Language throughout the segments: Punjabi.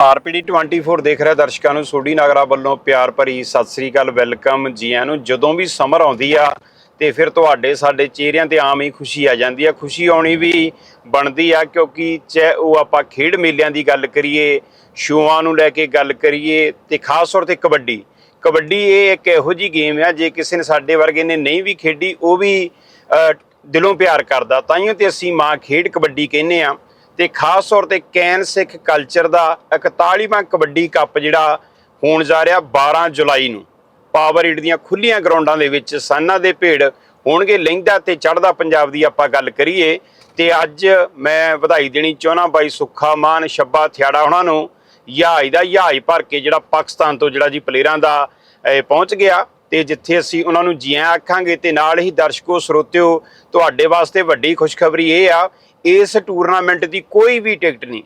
ਆਰਪੀਡੀ 24 ਦੇਖ ਰਿਹਾ ਦਰਸ਼ਕਾਂ ਨੂੰ। ਸੋਢੀ ਨਾਗਰਾ ਵੱਲੋਂ ਪਿਆਰ ਭਰੀ ਸਤਿ ਸ੍ਰੀ ਅਕਾਲ, ਵੈਲਕਮ ਜੀਆਂ ਨੂੰ। ਜਦੋਂ ਵੀ ਸਮਰ ਆਉਂਦੀ ਆ, ਤੇ ਫਿਰ ਤੁਹਾਡੇ, ਸਾਡੇ ਚਿਹਰਿਆਂ ਤੇ ਆਮ ਹੀ ਖੁਸ਼ੀ ਆ ਜਾਂਦੀ ਆ। ਖੁਸ਼ੀ ਆਉਣੀ ਵੀ ਬਣਦੀ ਆ, ਕਿਉਂਕਿ ਚਾਹੇ ਉਹ ਆਪਾਂ ਖੇਡ ਮੇਲਿਆਂ ਦੀ ਗੱਲ ਕਰੀਏ, ਸ਼ੋਆਂ ਨੂੰ ਲੈ ਕੇ ਗੱਲ ਕਰੀਏ, ਤੇ ਖਾਸ ਤੌਰ ਤੇ ਕਬੱਡੀ। ਕਬੱਡੀ ਇਹ ਇੱਕ ਇਹੋ ਜੀ ਗੇਮ ਆ, ਜੇ ਕਿਸੇ ਨੇ ਸਾਡੇ ਵਰਗੇ ਨੇ ਨਹੀਂ ਵੀ ਖੇਡੀ, ਉਹ ਵੀ ਦਿਲੋਂ ਪਿਆਰ ਕਰਦਾ। ਤਾਈਓ ਤੇ ਅਸੀਂ ਮਾਂ ਖੇਡ ਕਬੱਡੀ ਕਹਿੰਦੇ ਆ। ਤੇ ਖਾਸ ਤੌਰ ਤੇ ਕੈਨ ਸਿੱਖ ਕਲਚਰ ਦਾ 41ਵਾਂ ਕਬੱਡੀ ਕੱਪ ਜਿਹੜਾ ਹੋਣ ਜਾ ਰਿਹਾ 12 ਜੁਲਾਈ ਨੂੰ। ਪਾਵਰ ਹੀਟ ਦੀਆਂ ਖੁੱਲੀਆਂ ਗਰਾਊਂਡਾਂ ਦੇ ਵਿੱਚ ਸਾਨਾ ਦੇ ਭੇੜ ਹੋਣਗੇ। ਲਹਿੰਦਾ ਤੇ ਚੜ੍ਹਦਾ ਪੰਜਾਬ ਦੀ ਆਪਾਂ ਗੱਲ ਕਰੀਏ ਤੇ ਅੱਜ ਮੈਂ ਵਧਾਈ ਦੇਣੀ ਚਾਹਣਾ ਬਾਈ ਸੁੱਖਾ ਮਾਨ, ਸ਼ੱਬਾ ਥਿਆੜਾ ਉਹਨਾਂ ਨੂੰ। ਯਾਜ ਦਾ ਯਾਜ ਭਰ ਕੇ ਜਿਹੜਾ ਪਾਕਿਸਤਾਨ ਤੋਂ ਜਿਹੜਾ ਜੀ ਪਲੇਅਰਾਂ ਦਾ ਇਹ ਪਹੁੰਚ ਗਿਆ ਤੇ ਜਿੱਥੇ ਅਸੀਂ ਉਹਨਾਂ ਨੂੰ ਜੀਆਂ ਆਖਾਂਗੇ ਤੇ ਨਾਲ ਹੀ ਦਰਸ਼ਕੋ, ਸਰੋਤਿਓ, ਤੁਹਾਡੇ ਵਾਸਤੇ ਵੱਡੀ ਖੁਸ਼ਖਬਰੀ ਇਹ ਆ ਇਸ ਟੂਰਨਾਮੈਂਟ ਦੀ ਕੋਈ ਵੀ ਟਿਕਟ ਨਹੀਂ।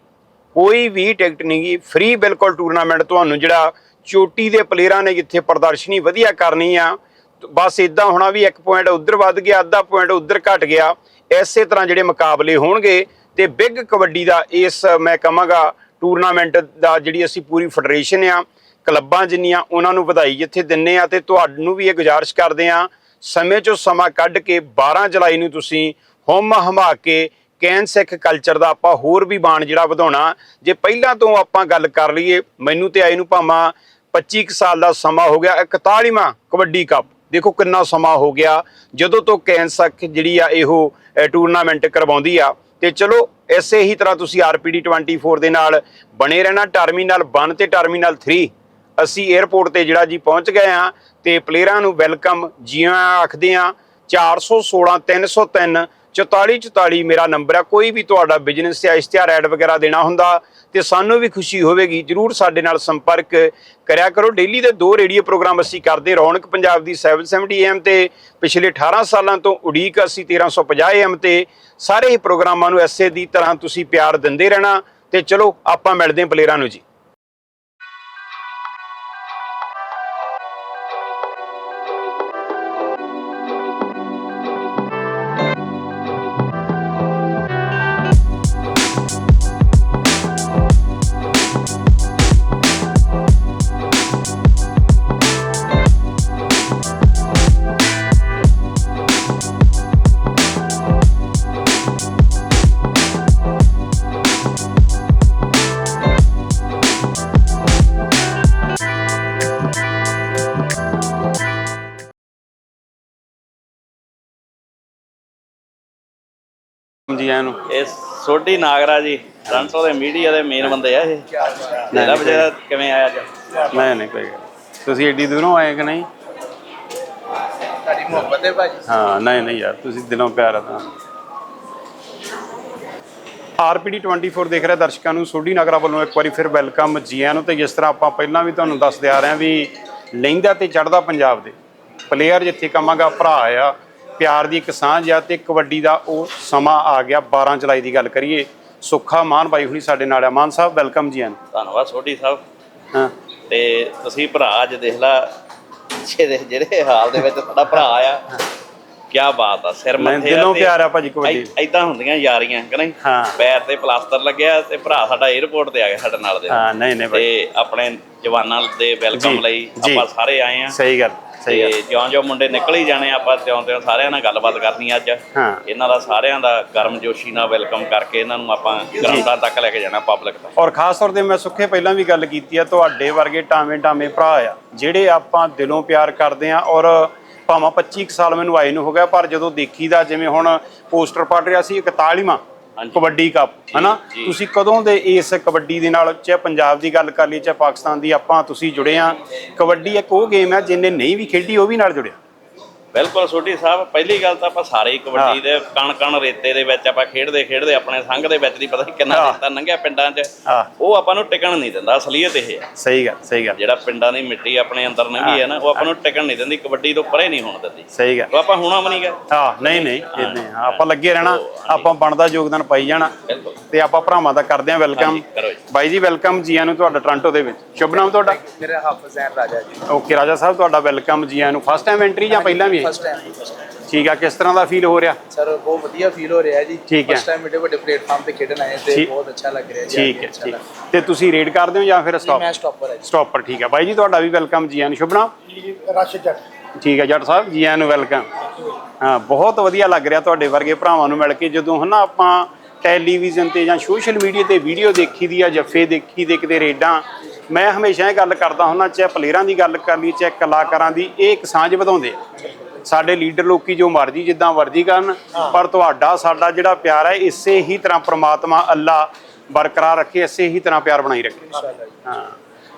ਕੋਈ ਵੀ ਟਿਕਟ ਨਹੀਂ ਗਈ ਫ੍ਰੀ ਬਿਲਕੁਲ ਟੂਰਨਾਮੈਂਟ ਤੁਹਾਨੂੰ ਜਿਹੜਾ ਚੋਟੀ ਦੇ ਪਲੇਅਰਾਂ ਨੇ ਜਿੱਥੇ ਪ੍ਰਦਰਸ਼ਨੀ ਵਧੀਆ ਕਰਨੀ ਆ, ਬਸ ਇਦਾਂ ਹੋਣਾ ਵੀ ਇੱਕ ਪੁਆਇੰਟ ਉਧਰ ਵੱਧ ਗਿਆ, ਅੱਧਾ ਪੁਆਇੰਟ ਉਧਰ ਘਟ ਗਿਆ। ਐਸੇ ਤਰ੍ਹਾਂ ਜਿਹੜੇ ਮੁਕਾਬਲੇ ਹੋਣਗੇ ਤੇ ਬਿੱਗ ਕਬੱਡੀ ਦਾ ਇਸ ਮੈਂ ਕਹਾਂਗਾ ਟੂਰਨਾਮੈਂਟ ਦਾ ਜਿਹੜੀ ਅਸੀਂ ਪੂਰੀ ਫੈਡਰੇਸ਼ਨ ਆ, ਕਲੱਬਾਂ ਜਿੰਨੀਆਂ ਉਹਨਾਂ ਨੂੰ ਵਧਾਈ ਜਿੱਥੇ ਦਿੰਨੇ ਆ ਤੇ ਤੁਹਾਨੂੰ ਵੀ ਇਹ ਗੁਜ਼ਾਰਿਸ਼ ਕਰਦੇ ਆ। ਸਮੇਂ ਚੋਂ ਸਮਾਂ ਕੱਢ ਕੇ 12 ਜੁਲਾਈ ਨੂੰ ਤੁਸੀਂ ਹੁਮ ਹਮਾ ਕੇ ਕੈਨ ਸਿੱਖ ਕਲਚਰ ਦਾ ਆਪਾਂ ਹੋਰ ਵੀ ਬਾਣ ਜਿਹੜਾ ਵਧਾਉਣਾ, ਜੇ ਪਹਿਲਾਂ ਤੋਂ ਆਪਾਂ ਗੱਲ ਕਰ ਲਈਏ, ਮੈਨੂੰ ਤੇ ਆਏ ਨੂੰ ਭਾਵਾਂ 25 ਕੁ ਸਾਲ ਦਾ ਸਮਾਂ ਹੋ ਗਿਆ 41ਵਾਂ ਕਬੱਡੀ ਕੱਪ। ਦੇਖੋ ਕਿੰਨਾ ਸਮਾਂ ਹੋ ਗਿਆ, ਜਦੋਂ ਤੋਂ ਕੈਨ ਸਿੱਖ ਜਿਹੜੀ ਆ ਇਹੋ ਟੂਰਨਾਮੈਂਟ ਕਰਵਾਉਂਦੀ ਆ। ਤੇ ਚਲੋ ਐਸੇ ਹੀ ਤਰ੍ਹਾਂ ਤੁਸੀਂ ਆਰਪੀਡੀ 24 ਦੇ ਨਾਲ ਬਣੇ ਰਹਿਣਾ, ਟਰਮੀਨਲ 1 ਤੇ ਟਰਮੀਨਲ 3 ਅਸੀਂ 에ਅਰਪੋਰਟ ਤੇ ਜਿਹੜਾ ਜੀ ਪਹੁੰਚ ਗਏ ਆ, ਤੇ ਪਲੇਅਰਾਂ ਨੂੰ ਵੈਲਕਮ ਜੀਆਂ ਆਖਦੇ ਆ 416 303 4444 ਮੇਰਾ ਨੰਬਰ ਆ। ਕੋਈ ਵੀ ਤੁਹਾਡਾ ਬਿਜ਼ਨਸ ਜਾਂ ਇਸ਼ਤਿਹਾਰ ਐਡ ਵਗੈਰਾ ਦੇਣਾ ਹੁੰਦਾ ਤੇ ਸਾਨੂੰ ਵੀ ਖੁਸ਼ੀ ਹੋਵੇਗੀ, ਜਰੂਰ ਸਾਡੇ ਨਾਲ ਸੰਪਰਕ ਕਰਿਆ ਕਰੋ। ਡੇਲੀ ਦੇ ਦੋ ਰੇਡੀਓ ਪ੍ਰੋਗਰਾਮ ਅਸੀਂ ਕਰਦੇ ਰੌਣਕ ਪੰਜਾਬ ਦੀ 770 AM ਤੇ, ਪਿਛਲੇ 18 ਸਾਲਾਂ ਤੋਂ ਉਡੀਕ ਅਸੀਂ 1350 AM ਤੇ ਸਾਰੇ ਹੀ ਪ੍ਰੋਗਰਾਮਾਂ ਨੂੰ ਐਸੇ ਦੀ ਤਰ੍ਹਾਂ ਤੁਸੀਂ ਪਿਆਰ ਦਿੰਦੇ ਰਹਿਣਾ ਤੇ ਚਲੋ, ਆਪਾਂ ਮਿਲਦੇ ਹਾਂ ਪਲੇਅਰਾਂ ਨੂੰ ਜੀ। ਜੀ ਆਇਆਂ ਨੂੰ ਇਹ ਸੋਢੀ ਨਾਗਰਾ ਜੀ ਰਣਸੋ ਦੇ ਮੀਡੀਆ ਦੇ ਮੇਨ ਬੰਦੇ ਆ ਇਹ। ਜਿਹੜਾ ਕਿਵੇਂ ਆਇਆ ਅੱਜ? ਨਹੀਂ ਨਹੀਂ ਕੋਈ ਗੱਲ ਨਹੀਂ। ਤੁਸੀਂ ਏਡੀ ਦੂਰੋਂ ਆਏ ਕਿ ਨਹੀਂ? ਤੁਹਾਡੀ ਮੁਹੱਬਤ ਹੈ ਭਾਜੀ? ਹਾਂ ਨਹੀਂ ਨਹੀਂ ਯਾਰ ਤੁਸੀਂ ਦਿਲੋਂ ਪਿਆਰ ਆ ਤਾਂ। ਆਰਪੀਡੀ 24 ਦੇਖ ਰਹੇ ਦਰਸ਼ਕਾਂ ਨੂੰ ਸੋਢੀ ਨਗਰਾ ਵੱਲੋਂ ਇੱਕ ਵਾਰੀ ਫਿਰ ਵੈਲਕਮ ਜੀ ਆਇਆਂ ਨੂੰ। ਤੇ ਜਿਸ ਤਰ੍ਹਾਂ ਆਪਾਂ ਪਹਿਲਾਂ ਵੀ ਤੁਹਾਨੂੰ ਦੱਸਦੇ ਆ ਰਹੇ ਹਾਂ ਵੀ ਲਹਿੰਦਾ ਤੇ ਚੜਦਾ ਪੰਜਾਬ ਦੇ। ਪਲੇਅਰ ਜਿੱਥੇ ਕਮਾਂਗਾ ਭਰਾ ਆ ਪਿਆਰ ਦੀ ਇੱਕ ਸਾਂਝ ਆ ਤੇ ਕਬੱਡੀ ਦਾ ਉਹ ਸਮਾਂ ਆ ਗਿਆ 12 ਜੁਲਾਈ ਦੀ ਗੱਲ ਕਰੀਏ। ਸੁੱਖਾ ਮਾਨ ਬਾਈ ਹੁਣੀ ਸਾਡੇ ਨਾਲ ਆ। ਮਾਨ ਸਾਹਿਬ ਵੈਲਕਮ ਜੀ ਆਇਆਂ ਨੂੰ। ਧੰਨਵਾਦ ਸੋਢੀ ਸਾਹਿਬ। ਹਾਂ। ਤੇ ਤੁਸੀਂ ਭਰਾ ਅੱਜ ਦੇਖ ਲਾ ਜਿਹੜੇ ਜਿਹੜੇ ਹਾਲ ਦੇ ਵਿੱਚ ਤੁਹਾਡਾ ਭਰਾ ਆ। ਕੀ ਬਾਤ ਆ ਸਿਰ ਮੱਥੇ ਦਿਲੋਂ ਪਿਆਰ ਆ ਭਾਜੀ ਕਬੱਡੀ ਐਦਾਂ ਹੁੰਦੀਆਂ ਯਾਰੀਆਂ ਕਿ ਨਹੀਂ? ਹਾਂ। ਪੈਰ ਤੇ ਪਲਾਸਟਰ ਲੱਗਿਆ ਤੇ ਭਰਾ ਸਾਡਾ 에어ਪੋਰਟ ਤੇ ਆ ਗਿਆ ਸਾਡੇ ਨਾਲ ਦੇ। ਹਾਂ ਨਹੀਂ ਨਹੀਂ ਭਾਈ ਤੇ ਆਪਣੇ ਜਵਾਨਾਂ ਦੇ ਵੈਲਕਮ ਲਈ। ਆਪਾਂ ਸਾਰੇ ਆਏ ਆ। ਸਹੀ ਗੱਲ। ਸਹੀ ਤੇ ਜਿਉਂ ਜਿਉਂ ਮੁੰਡੇ ਨਿਕਲ ਹੀ ਜਾਣੇ ਆਪਾਂ ਤਿਉਂ ਤਿਉਂ ਸਾਰਿਆਂ ਨਾਲ ਗੱਲਬਾਤ ਕਰਨੀ ਅੱਜ ਹਾਂ। ਇਹਨਾਂ ਦਾ ਸਾਰਿਆਂ ਦਾ ਗਰਮਜੋਸ਼ੀ ਨਾਲ ਵੈਲਕਮ ਕਰਕੇ ਇਹਨਾਂ ਨੂੰ ਆਪਾਂ ਗਰਾਊਂਡਾਂ ਤੱਕ ਲੈ ਕੇ ਜਾਣਾ ਪਬਲਿਕ ਤੱਕ ਔਰ ਖਾਸ ਤੌਰ ਤੇ ਮੈਂ ਸੁੱਖੇ ਪਹਿਲਾਂ ਵੀ ਗੱਲ ਕੀਤੀ ਆ ਤੁਹਾਡੇ ਵਰਗੇ ਟਾਵੇਂ ਟਾਵੇਂ ਭਰਾ ਆ ਜਿਹੜੇ ਆਪਾਂ ਦਿਲੋਂ ਪਿਆਰ ਕਰਦੇ ਆ ਔਰ ਭਾਵੇਂ 25 ਕੁ ਸਾਲ ਮੈਨੂੰ ਆਏ ਨੂੰ ਹੋ ਗਿਆ ਪਰ ਜਦੋਂ ਦੇਖੀਦਾ ਜਿਵੇਂ ਹੁਣ ਪੋਸਟਰ ਪੜ ਰਿਹਾ ਸੀ 41ਵਾਂ ਹਾਂਜੀ। ਕਬੱਡੀ ਕੱਪ ਹਨਾ। ਤੁਸੀਂ ਕਦੋਂ ਦੇ ਇਸ ਕਬੱਡੀ ਦੇ ਨਾਲ ਚਾਹੇ ਪੰਜਾਬ ਦੀ ਗੱਲ ਕਰ ਲਈ ਚਾਹੇ ਪਾਕਿਸਤਾਨ ਦੀ ਆਪਾਂ ਤੁਸੀਂ ਜੁੜੇ ਆ। ਕਬੱਡੀ ਇੱਕ ਉਹ ਗੇਮ ਹੈ ਜਿਹਨੇ ਨਹੀਂ ਵੀ ਖੇਡੀ ਉਹ ਵੀ ਨਾਲ ਜੁੜਿਆ ਬਿਲਕੁਲ ਛੋਟੀ ਸਾਹਿਬ ਪਹਿਲੀ ਗੱਲ ਤਾਂ ਆਪਾਂ ਸਾਰੇ ਹੀ। ਕਬੱਡੀ ਦੇ ਕਣ ਕਣ ਰੇਤੇ ਦੇ ਵਿੱਚ ਆਪਾਂ ਖੇਡਦੇ ਖੇਡਦੇ ਆਪਣੇ ਸੰਘ ਦੇ ਵਿੱਚ ਦੀ ਪਤਾ ਨਹੀਂ ਕਿੰਨਾ। ਰੇਤਾ ਲੰਘਿਆ ਪਿੰਡਾਂ 'ਚ। ਉਹ ਆਪਾਂ ਨੂੰ ਟਿਕਣ ਨਹੀਂ ਦਿੰਦਾ ਅਸਲੀਅਤ ਇਹ ਹੈ। ਸਹੀ ਗੱਲ ਸਹੀ ਗੱਲ। ਜਿਹੜਾ ਪਿੰਡਾਂ ਦੀ ਮਿੱਟੀ ਆਪਣੇ ਅੰਦਰ ਲੰਘੀ ਹੈ ਨਾ ਉਹ ਆਪਾਂ ਨੂੰ ਟਿਕਣ ਨਹੀਂ ਦਿੰਦੀ ਕਬੱਡੀ ਤੋਂ ਪਰੇ ਨਹੀਂ ਹੋਣ ਦਿੰਦੀ। ਸਹੀ ਗੱਲ। ਉਹ ਆਪਾਂ ਹੋਣਾ ਵੀ ਨਹੀਂ ਗਾ ਹਾਂ ਨਹੀਂ ਨਹੀਂ ਇਦਾਂ ਹਾਂ, ਆਪਾਂ ਲੱਗੇ ਰਹਿਣਾ ਆਪਾਂ ਬਣਦਾ ਯੋਗਦਾਨ ਪਾਈ ਜਾਣਾ। ਬਿਲਕੁਲ। ਤੇ ਆਪਾਂ ਭਰਾਵਾਂ ਦਾ ਕਰਦੇ ਹਾਂ ਵੈਲਕਮ। ਬਾਈ ਜੀ ਵੈਲਕਮ ਜੀ ਆਇਆਂ ਨੂੰ ਤੁਹਾਡਾ ਟੋਰਾਂਟੋ ਦੇ ਵਿੱਚ। ਸ਼ੁਭ ਨਾਮ ਤੁਹਾਡਾ? ਮੇਰਾ ਹਾਫਿਜ਼ ਜ਼ੈਨ ਰਾਜਾ ਜੀ। ਓਕੇ ਰਾਜਾ ਸਾਹਿਬ ਤੁਹਾਡਾ ਵੈਲਕਮ ਜੀ ਆਇਆਂ ਨੂੰ। ਫਸਟ ਟਾਈਮ ਐਂਟਰੀ ਜਾਂ ਪਹਿਲਾਂ ਵੀ ਹੈ ਫਸਟ ਟਾਈਮ ਠੀਕ ਆ ਕਿਸ ਤਰ੍ਹਾਂ ਦਾ ਫੀਲ ਹੋ ਰਿਹਾ? ਸਰ ਬਹੁਤ ਵਧੀਆ ਫੀਲ ਹੋ ਰਿਹਾ ਜੀ। ਠੀਕ ਹੈ। ਫਸਟ ਟਾਈਮ ਏਡੇ ਵੱਡੇ ਪਲੇਟਫਾਰਮ ਤੇ ਖੇਡਣ ਆਏ ਤੇ ਬਹੁਤ ਅੱਛਾ ਲੱਗ ਰਿਹਾ ਜੀ। ਠੀਕ ਹੈ ਠੀਕ। ਤੇ ਤੁਸੀਂ ਰੇਡ ਕਰਦੇ ਹੋ ਜਾਂ ਫਿਰ ਸਟਾਪ ਮੈਂ ਸਟਾਪਰ ਹੈ ਜੀ। ਸਟਾਪਰ ਠੀਕ ਹੈ। ਬਾਈ ਜੀ ਤੁਹਾਡਾ ਵੀ ਵੈਲਕਮ ਜੀ ਆਇਆਂ ਨੂੰ ਸ਼ੁਭ ਨਾਮ? ਰਸ਼ ਜੱਟ। ਠੀਕ ਹੈ ਜੱਟ ਸਾਹਿਬ ਜੀ ਆਇਆਂ ਨੂੰ ਵੈਲਕਮ ਹਾਂ ਬਹੁਤ ਵਧੀਆ ਲੱਗ ਰਿਹਾ ਤੁਹਾਡੇ ਵਰਗੇ ਭਰਾਵਾਂ ਨੂੰ ਮਿਲ ਕੇ। ਜਦੋਂ ਹਨਾ ਆਪਾਂ ਟੈਲੀਵਿਜ਼ਨ ਤੇ ਜਾਂ ਸੋਸ਼ਲ ਮੀਡੀਆ ਤੇ ਵੀਡੀਓ ਦੇਖੀ ਦੀ ਆ ਜੱਫੇ ਦੇਖੀ ਦੇ ਕਿਤੇ ਰੇਡਾਂ ਮੈਂ ਹਮੇਸ਼ਾ ਇਹ ਗੱਲ ਕਰਦਾ ਹੁੰਦਾ ਚਾਹੇ ਪਲੇਅਰਾਂ ਦੀ ਗੱਲ ਕਰ ਲਈ ਚਾਹੇ ਕਲਾਕਾਰਾਂ ਦੀ ਇਹ ਇੱਕ ਸਾਂਝ ਵਧਾਉਂਦੇ ਆ। ਸਾਡੇ ਲੀਡਰ ਲੋਕੀ ਜੋ ਮਰਜ਼ੀ ਜਿੱਦਾਂ ਵਰਜੀ ਕਰਨ ਪਰ ਤੁਹਾਡਾ ਸਾਡਾ ਜਿਹੜਾ ਪਿਆਰ ਹੈ ਇਸੇ ਹੀ ਤਰ੍ਹਾਂ ਪ੍ਰਮਾਤਮਾ ਅੱਲਾ ਬਰਕਰਾਰ ਰੱਖੇ ਇਸੇ ਹੀ ਤਰ੍ਹਾਂ ਪਿਆਰ ਬਣਾਈ ਰੱਖੇ। ਹਾਂ।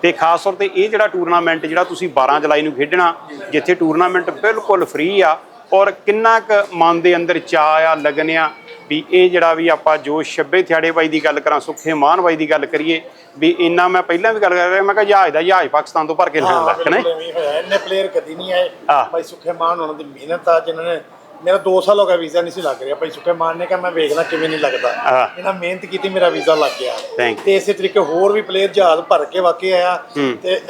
ਤੇ ਖਾਸ ਤੌਰ ਤੇ ਇਹ ਜਿਹੜਾ ਟੂਰਨਾਮੈਂਟ ਜਿਹੜਾ ਤੁਸੀਂ 12 ਜੁਲਾਈ ਨੂੰ ਖੇਡਣਾ ਜਿੱਥੇ ਟੂਰਨਾਮੈਂਟ ਬਿਲਕੁਲ ਫ੍ਰੀ ਆ ਔਰ ਕਿੰਨਾ ਕੁ ਮਨ ਦੇ ਅੰਦਰ ਚਾਅ ਆ ਲੱਗਨ ਆ ਵੀ ਇਹ ਜਿਹੜਾ ਵੀ ਆਪਾਂ ਜੋ ਛੱਬੇ ਥਿਆੜੇ ਬਾਈ ਦੀ ਗੱਲ ਕਰਾਂ ਸੁੱਖੇ ਮਾਨ ਬਾਈ ਦੀ ਗੱਲ ਕਰੀਏ ਵੀ ਇੰਨਾ ਮੈਂ ਪਹਿਲਾਂ ਵੀ ਗੱਲ ਕਰ ਰਿਹਾ ਮੈਂ ਕਿਹਾ ਜਹਾਜ਼ ਦਾ ਜਹਾਜ਼ ਪਾਕਿਸਤਾਨ ਤੋਂ ਭਰ ਕੇ ਲੈਂਦਾ ਕਿ ਨਹੀਂ? ਇੰਨੇ ਪਲੇਅਰ ਕਦੀ ਆਏ। ਭਾਈ ਸੁੱਖੇ ਮਾਨ ਉਹਨਾਂ ਦੀ ਮਿਹਨਤ ਆ ਜਿਨ੍ਹਾਂ ਨੇ ਮੇਰਾ 2 ਸਾਲ ਹੋ ਗਿਆ ਵੀਜ਼ਾ ਨਹੀਂ ਸੀ ਲੱਗ ਰਿਹਾ। ਭਾਈ ਸੁੱਖੇ ਮਾਨ ਨੇ ਕਿਹਾ ਮੈਂ ਵੇਖਣਾ ਕਿਵੇਂ ਨਹੀਂ ਲੱਗਦਾ। ਇਹਨਾਂ ਮਿਹਨਤ ਕੀਤੀ ਮੇਰਾ ਵੀਜ਼ਾ ਲੱਗ ਗਿਆ. ਤੇ ਇਸੇ ਤਰੀਕੇ ਹੋਰ ਵੀ ਪਲੇਅਰ ਜਹਾਜ਼ ਭਰ ਕੇ ਵਾਕੇ ਆਇਆ। ਤੇ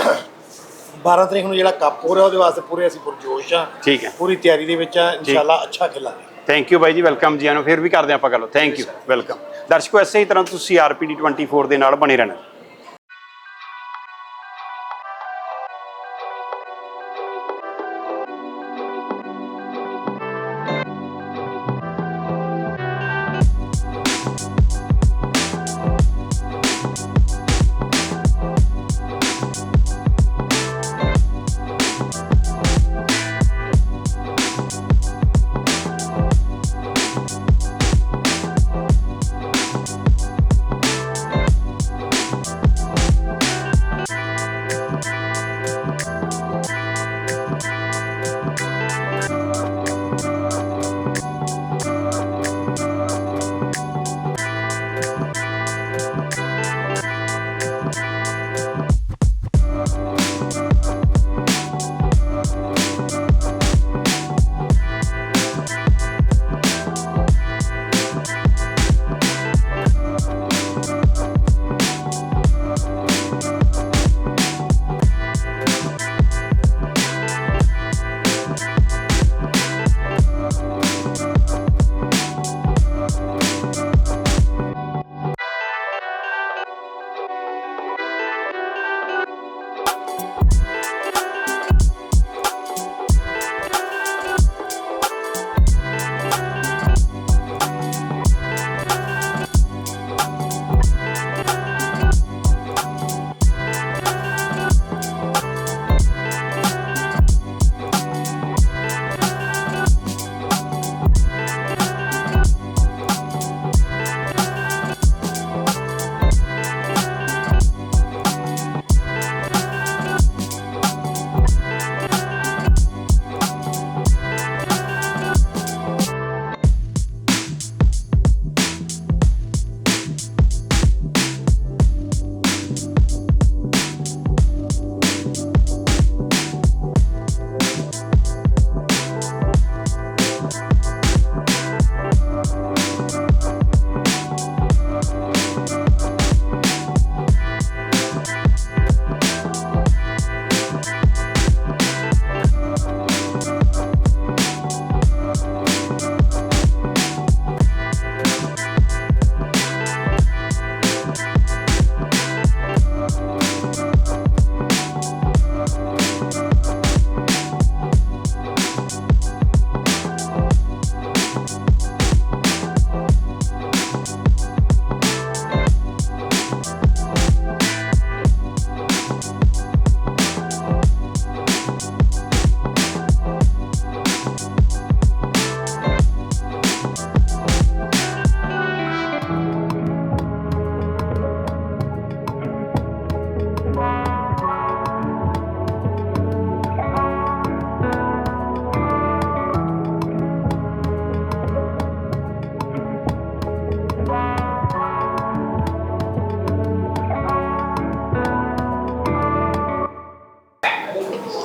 12 ਤਰੀਕ ਨੂੰ ਜਿਹੜਾ ਕੱਪ ਹੋ ਰਿਹਾ ਉਹਦੇ ਵਾਸਤੇ ਪੂਰੇ ਅਸੀਂ ਪੁਰਜੋਸ਼ ਆ ਪੂਰੀ ਤਿਆਰੀ ਦੇ ਵਿੱਚ ਆ ਇਨਸ਼ਾਅੱਲਾ ਅੱਛਾ ਖੇਲਾਂਗੇ। ਥੈਂਕ ਯੂ ਬਾਈ ਜੀ ਵੈਲਕਮ ਜੀ ਆਨੂੰ ਫਿਰ ਵੀ ਕਰਦੇ ਹਾਂ ਆਪਾਂ ਗੱਲ। ਥੈਂਕ ਯੂ ਵੈਲਕਮ ਦਰਸ਼ਕੋ ਐਸੇ ਹੀ ਤਰ੍ਹਾਂ ਤੁਸੀਂ ਆਰਪੀਡੀ 24 ਦੇ ਨਾਲ ਬਣੇ ਰਹਿਣਾ।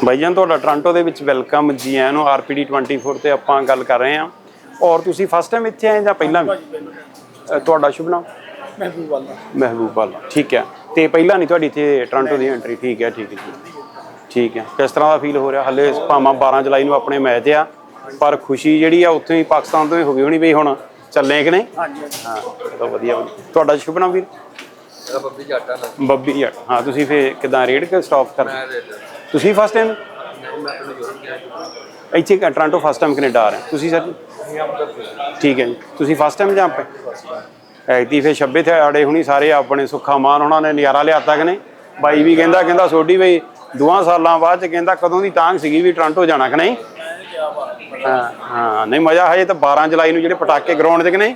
ਭਾਈਜਾਨ ਤੁਹਾਡਾ ਟੋਰਾਂਟੋ ਦੇ ਵਿੱਚ ਵੈਲਕਮ ਜੀ ਆਇਆਂ ਨੂੰ ਆਰਪੀਡੀ 24 ਤੇ ਆਪਾਂ ਗੱਲ ਕਰ ਰਹੇ ਹਾਂ। ਔਰ ਤੁਸੀਂ ਫਸਟ ਟਾਈਮ ਇੱਥੇ ਆਏ ਜਾਂ ਪਹਿਲਾਂ ਵੀ? ਅ, ਤੁਹਾਡਾ ਸ਼ੁਭ ਨਾਮ? ਮਹਿਬੂਬ ਵਾਲਾ ਮਹਿਬੂਬ ਵਾਲਾ ਠੀਕ ਹੈ। ਤੇ ਪਹਿਲਾਂ ਨਹੀਂ ਤੁਹਾਡੀ ਇੱਥੇ ਟੋਰਾਂਟੋ ਦੀ ਐਂਟਰੀ ਠੀਕ ਹੈ ਠੀਕ ਹੈ ਜੀ ਠੀਕ ਹੈ। ਕਿਸ ਤਰ੍ਹਾਂ ਦਾ ਫੀਲ ਹੋ ਰਿਹਾ? ਹੱਲੇ ਭਾਵਾਂ 12 ਜੁਲਾਈ ਨੂੰ ਆਪਣੇ ਮੈਚ ਆ ਪਰ ਖੁਸ਼ੀ ਜਿਹੜੀ ਆ ਉੱਥੇ ਹੀ ਪਾਕਿਸਤਾਨ ਤੋਂ ਹੀ ਹੋ ਗਈ ਹੋਣੀ ਵੀ ਹੁਣ ਚੱਲੇ ਕਿ ਨਹੀਂ? ਹਾਂਜੀ ਹਾਂ ਚਲੋ ਵਧੀਆ। ਵਧੀਆ। ਤੁਹਾਡਾ ਸ਼ੁਭ ਨਾਮ ਵੀਰ? ਮੇਰਾ ਬੱਬੀ ਜੱਟਾ ਬੱਬੀ ਜੱਟ। ਹਾਂ ਤੁਸੀਂ ਫੇ ਕਿਦਾਂ ਰੇਡ ਕੇ ਸਟਾਪ ਕਰ ਤੁਸੀਂ ਫਸਟ ਟਾਈਮ ਇੱਥੇ ਕ- ਟੋਰਾਂਟੋ ਫਸਟ ਟਾਈਮ ਕੈਨੇਡਾ ਆ ਰਹੇ ਤੁਸੀਂ ਸਰ? ਠੀਕ ਹੈ ਜੀ। ਤੁਸੀਂ ਫਸਟ ਟਾਈਮ ਜਾਂ ਆਪੇ? ਐਤੀ ਫੇ 26 ਤੇ ਆੜੇ ਹੁਣੀ ਸਾਰੇ ਆਪਣੇ ਸੁੱਖਾ ਮਾਨ ਉਹਨਾਂ ਨੇ ਨਜ਼ਾਰਾ ਲਿਆਤਾ ਕਿ ਨਹੀਂ? ਬਾਈ ਵੀ ਕਹਿੰਦਾ ਕਹਿੰਦਾ ਸੋਡੀ ਬਈ ਦੋਆਂ ਸਾਲਾਂ ਬਾਅਦ ਚ ਕਹਿੰਦਾ ਕਦੋਂ ਦੀ ਤਾਂਗ ਸੀਗੀ ਵੀ ਟੋਰਾਂਟੋ ਜਾਣਾ ਕਿ ਨਹੀਂ? ਹਾਂ ਹਾਂ, ਨਹੀਂ ਮਜ਼ਾ ਹਜੇ ਤਾਂ 12 ਜੁਲਾਈ ਨੂੰ ਜਿਹੜੇ ਪਟਾਕੇ ਗਰਾਊਂਡ 'ਚ ਕਿ ਨਹੀਂ?